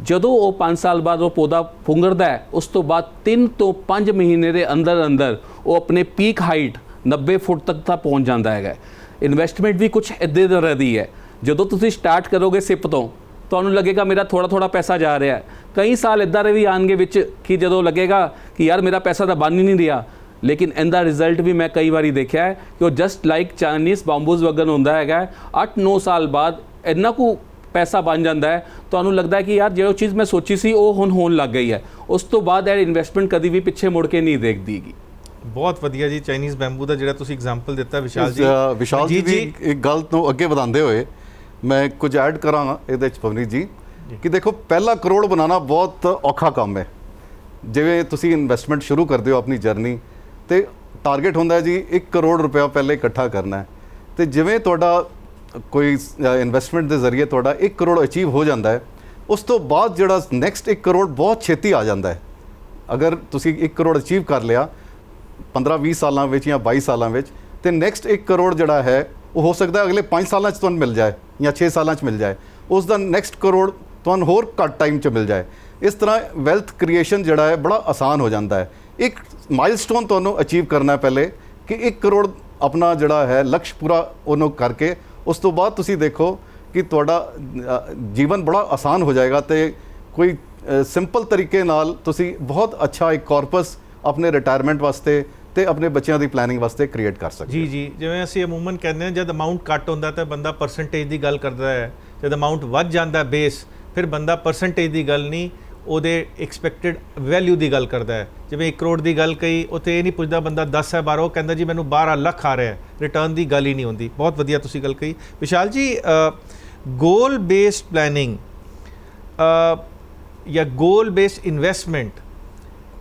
ਜਦੋਂ ਉਹ 5 ਸਾਲ ਬਾਅਦ ਉਹ ਪੌਦਾ ਪੁੰਗਰਦਾ ਹੈ, ਉਸ ਤੋਂ ਬਾਅਦ 3 ਤੋਂ 5 ਮਹੀਨੇ ਦੇ ਅੰਦਰ ਅੰਦਰ ਉਹ ਆਪਣੇ ਪੀਕ ਹਾਈਟ 90 ਫੁੱਟ ਤੱਕ ਤਾਂ ਪਹੁੰਚ ਜਾਂਦਾ ਹੈਗਾ। ਇਨਵੈਸਟਮੈਂਟ ਵੀ ਕੁਝ ਇੱਦੇ ਦਾ ਰਹਦੀ ਹੈ। ਜਦੋਂ ਤੁਸੀਂ ਸਟਾਰਟ ਕਰੋਗੇ ਸਿਪ ਤੋਂ, ਤੁਹਾਨੂੰ ਲੱਗੇਗਾ ਮੇਰਾ ਥੋੜਾ ਥੋੜਾ ਪੈਸਾ ਜਾ ਰਿਹਾ ਹੈ। ਕਈ ਸਾਲ ਇਦਾਂ ਦੇ ਵੀ ਆਣਗੇ ਵਿੱਚ ਕਿ ਜਦੋਂ ਲੱਗੇਗਾ ਕਿ ਯਾਰ ਮੇਰਾ ਪੈਸਾ ਤਾਂ ਬਣ ਹੀ ਨਹੀਂ ਰਿਹਾ। ਲੇਕਿਨ ਇਹਦਾ ਰਿਜ਼ਲਟ ਵੀ ਮੈਂ ਕਈ ਵਾਰੀ ਦੇਖਿਆ ਹੈ ਕਿ ਉਹ ਜਸਟ ਲਾਈਕ ਚਾਈਨੀਜ਼ ਬੰਬੂਜ਼ ਵਗਨ ਹੁੰਦਾ ਹੈਗਾ 8-9 ਸਾਲ ਬਾਅਦ ਇੰਨਾ ਕੁ ਪੈਸਾ ਬਣ ਜਾਂਦਾ ਹੈ। ਤੁਹਾਨੂੰ ਲੱਗਦਾ ਹੈ ਕਿ ਯਾਰ ਜੋ ਚੀਜ਼ ਮੈਂ ਸੋਚੀ ਸੀ ਉਹ ਹੁਣ ਹੋਣ ਲੱਗ ਗਈ ਹੈ। ਉਸ ਤੋਂ ਬਾਅਦ ਇਹ ਇਨਵੈਸਟਮੈਂਟ ਕਦੀ ਵੀ ਪਿੱਛੇ ਮੁੜ ਕੇ ਨਹੀਂ ਦੇਖਦੀਗੀ ਬਹੁਤ ਵਧੀਆ ਜੀ ਚਾਈਨੀਜ਼ ਬੈਂਬੂ ਦਾ ਜਿਹੜਾ ਤੁਸੀਂ ਐਗਜ਼ਾਮਪਲ ਦਿੱਤਾ ਵਿਸ਼ਾਲ ਜੀ। ਵਿਸ਼ਾਲ ਜੀ ਦੀ ਇੱਕ ਗੱਲ ਨੂੰ ਅੱਗੇ ਵਧਾਉਂਦੇ ਹੋਏ ਮੈਂ ਕੁਝ ਐਡ ਕਰਾਂਗਾ ਇਹਦੇ ਵਿੱਚ ਪਵਨੀਤ ਜੀ ਕਿ ਦੇਖੋ ਪਹਿਲਾ ਕਰੋੜ ਬਣਾਉਣਾ ਬਹੁਤ ਔਖਾ ਕੰਮ ਹੈ। ਜਿਵੇਂ ਤੁਸੀਂ ਇਨਵੈਸਟਮੈਂਟ ਸ਼ੁਰੂ ਕਰਦੇ ਹੋ ਆਪਣੀ ਜਰਨੀ ਤੇ ਟਾਰਗੇਟ ਹੁੰਦਾ ਹੈ ਜੀ 1 ਕਰੋੜ ਰੁਪਇਆ ਪਹਿਲੇ ਇਕੱਠਾ ਕਰਨਾ ਹੈ। ਤੇ ਜਿਵੇਂ ਤੁਹਾਡਾ ਕੋਈ ਇਨਵੈਸਟਮੈਂਟ ਦੇ ਜ਼ਰੀਏ ਤੁਹਾਡਾ 1 ਕਰੋੜ ਅਚੀਵ ਹੋ ਜਾਂਦਾ ਹੈ ਉਸ ਤੋਂ ਬਾਅਦ ਜਿਹੜਾ ਨੈਕਸਟ 1 ਕਰੋੜ ਬਹੁਤ ਛੇਤੀ ਆ ਜਾਂਦਾ ਹੈ। ਅਗਰ ਤੁਸੀਂ 1 ਕਰੋੜ ਅਚੀਵ ਕਰ ਲਿਆ 15-20 ਸਾਲਾਂ ਵਿੱਚ ਜਾਂ 22 ਸਾਲਾਂ ਵਿੱਚ, ਤੇ ਨੈਕਸਟ 1 ਕਰੋੜ ਜਿਹੜਾ ਹੈ, ਉਹ ਹੋ ਸਕਦਾ ਅਗਲੇ 5 ਸਾਲਾਂ 'ਚ ਤੁਹਾਨੂੰ ਮਿਲ ਜਾਏ ਜਾਂ 6 ਸਾਲਾਂ 'ਚ ਮਿਲ ਜਾਏ। ਉਸ ਦਾ ਨੈਕਸਟ ਕਰੋੜ ਤੁਹਾਨੂੰ ਹੋਰ ਘੱਟ ਟਾਈਮ 'ਚ ਮਿਲ ਜਾਏ। ਇਸ ਤਰ੍ਹਾਂ ਵੈਲਥ ਕ੍ਰੀਏਸ਼ਨ ਜਿਹੜਾ ਹੈ, ਬੜਾ ਆਸਾਨ ਹੋ ਜਾਂਦਾ ਹੈ। ਇੱਕ ਮਾਈਲਸਟੋਨ ਤੁਹਾਨੂੰ ਅਚੀਵ ਕਰਨਾ ਪਹਿਲੇ ਕਿ 1 ਕਰੋੜ ਆਪਣਾ ਜਿਹੜਾ ਹੈ, ਲਕਸ਼ ਪੂਰਾ ਉਹਨੂੰ ਕਰਕੇ, ਉਸ ਤੋਂ ਬਾਅਦ ਤੁਸੀਂ ਦੇਖੋ ਕਿ ਤੁਹਾਡਾ ਜੀਵਨ ਬੜਾ ਆਸਾਨ ਹੋ ਜਾਏਗਾ ਤੇ ਕੋਈ ਸਿੰਪਲ ਤਰੀਕੇ ਨਾਲ ਤੁਸੀਂ ਬਹੁਤ ਅੱਛਾ ਇੱਕ ਕਾਰਪਸ ਆਪਣੇ ਰਿਟਾਇਰਮੈਂਟ ਵਾਸਤੇ ਤੇ ਆਪਣੇ ਬੱਚਿਆਂ ਦੀ ਪਲੈਨਿੰਗ ਵਾਸਤੇ ਕ੍ਰੀਏਟ ਕਰ ਸਕਦੇ ਜੀ ਜੀ। ਜਿਵੇਂ ਅਸੀਂ ਅਮੂਮਨ ਕਹਿੰਦੇ ਹਾਂ ਜਦ ਅਮਾਉਂਟ ਘੱਟ ਹੁੰਦਾ ਤਾਂ ਬੰਦਾ ਪਰਸੈਂਟੇਜ ਦੀ ਗੱਲ ਕਰਦਾ ਹੈ। ਜਦ ਅਮਾਉਂਟ ਵੱਧ ਜਾਂਦਾ ਬੇਸ ਫਿਰ ਬੰਦਾ ਪਰਸੈਂਟੇਜ ਦੀ ਗੱਲ ਨਹੀਂ ਉਹਦੇ ਐਕਸਪੈਕਟਡ ਵੈਲਿਊ ਦੀ ਗੱਲ ਕਰਦਾ ਹੈ। ਜਿਵੇਂ 1 ਕਰੋੜ ਦੀ ਗੱਲ ਕਹੀ ਉੱਥੇ ਇਹ ਨਹੀਂ ਪੁੱਛਦਾ ਬੰਦਾ 10 ਹੈ 12 ਉਹ ਕਹਿੰਦਾ ਜੀ ਮੈਨੂੰ 12 ਲੱਖ ਆ ਰਿਹਾ ਹੈ। ਰਿਟਰਨ ਦੀ ਗੱਲ ਹੀ ਨਹੀਂ ਹੁੰਦੀ। ਬਹੁਤ ਵਧੀਆ ਤੁਸੀਂ ਗੱਲ ਕਹੀ। ਵਿਸ਼ਾਲ ਜੀ ਗੋਲ ਬੇਸਡ ਪਲੈਨਿੰਗ ਜਾਂ ਗੋਲ ਬੇਸਡ ਇਨਵੈਸਟਮੈਂਟ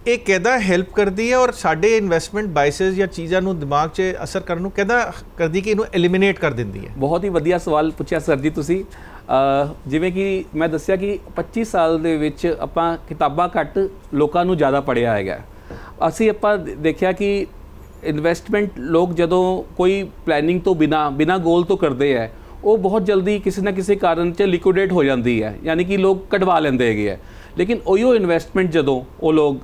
ਇਹ ਕਿਹਦਾ ਹੈਲਪ ਕਰਦੀ ਹੈ ਔਰ ਸਾਡੇ ਇਨਵੈਸਟਮੈਂਟ ਬਾਇਸਸ ਜਾਂ ਚੀਜ਼ਾਂ ਨੂੰ ਦਿਮਾਗ 'ਚ ਅਸਰ ਕਰਨ ਨੂੰ ਕਿਹਦਾ ਕਰਦੀ ਕਿ ਇਹਨੂੰ ਐਲੀਮੀਨੇਟ ਕਰ ਦਿੰਦੀ ਹੈ? ਬਹੁਤ ਹੀ ਵਧੀਆ ਸਵਾਲ ਪੁੱਛਿਆ ਸਰ ਜੀ ਤੁਸੀਂ। ਜਿਵੇਂ ਕਿ ਮੈਂ ਦੱਸਿਆ ਕਿ 25 ਸਾਲ ਦੇ ਵਿੱਚ ਆਪਾਂ ਕਿਤਾਬਾਂ ਘੱਟ ਲੋਕਾਂ ਨੂੰ ਜ਼ਿਆਦਾ ਪੜ੍ਹਿਆ ਹੈਗਾ। ਅਸੀਂ ਆਪਾਂ ਦੇਖਿਆ ਕਿ ਇਨਵੈਸਟਮੈਂਟ ਲੋਕ ਜਦੋਂ ਕੋਈ ਪਲੈਨਿੰਗ ਤੋਂ ਬਿਨਾ ਬਿਨਾ ਗੋਲ ਤੋਂ ਕਰਦੇ ਹੈ, ਉਹ ਬਹੁਤ ਜਲਦੀ ਕਿਸੇ ਨਾ ਕਿਸੇ ਕਾਰਨ 'ਚ ਲਿਕੁਇਡੇਟ ਹੋ ਜਾਂਦੀ ਹੈ, ਯਾਨੀ ਕਿ ਲੋਕ ਕਢਵਾ ਲੈਂਦੇ ਹੈਗੇ ਹੈ। ਲੇਕਿਨ ਉਹੀਓ ਇਨਵੈਸਟਮੈਂਟ ਜਦੋਂ ਉਹ ਲੋਕ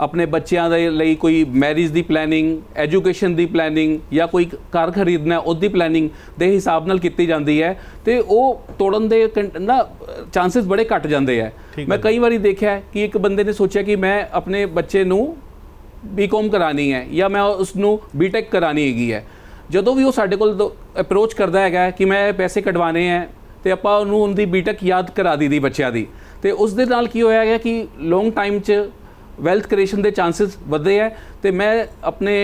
ਆਪਣੇ ਬੱਚਿਆਂ ਦੇ ਲਈ ਕੋਈ ਮੈਰਿਜ ਦੀ ਪਲੈਨਿੰਗ ਐਜੂਕੇਸ਼ਨ ਦੀ ਪਲੈਨਿੰਗ ਜਾਂ ਕੋਈ ਕਾਰ ਖਰੀਦਣਾ ਉਹਦੀ ਪਲੈਨਿੰਗ ਦੇ ਹਿਸਾਬ ਨਾਲ ਕੀਤੀ ਜਾਂਦੀ ਹੈ ਤੇ ਉਹ ਤੋੜਨ ਦੇ ਨਾ ਚਾਂਸਸ ਬੜੇ ਘਟ ਜਾਂਦੇ ਠੀਕ ਮੈਂ ਕਈ ਵਾਰੀ ਦੇਖਿਆ ਕਿ ਇੱਕ ਬੰਦੇ ਨੇ ਸੋਚਿਆ ਕਿ ਮੈਂ ਆਪਣੇ ਬੱਚੇ ਨੂੰ ਬੀਕਾਮ ਕਰਾਣੀ ਹੈ ਜਾਂ ਮੈਂ ਉਸ ਨੂੰ ਬੀਟੈਕ ਕਰਾਣੀ ਹੈਗੀ ਹੈ। ਜਦੋਂ ਵੀ ਉਹ ਸਾਡੇ ਕੋਲ ਅਪਰੋਚ ਕਰਦਾ ਹੈਗਾ ਕਿ ਮੈਂ ਪੈਸੇ ਕਢਵਾਣੇ ਹੈ ਤੇ ਆਪਾਂ ਉਹਨੂੰ ਉਹਦੀ ਬੀਟੈਕ ਯਾਦ ਕਰਾ ਦਿੱਤੀ ਬੱਚਿਆਂ ਦੀ। ਤੇ ਉਸ ਦੇ ਨਾਲ ਕੀ ਹੋਇਆ ਹੈ ਕਿ ਲੌਂਗ ਟਾਈਮ 'ਚ ਵੈਲਥ ਕ੍ਰੀਏਸ਼ਨ ਦੇ ਚਾਂਸਸ ਵਧੇ ਹੈ ਤੇ ਮੈਂ ਆਪਣੇ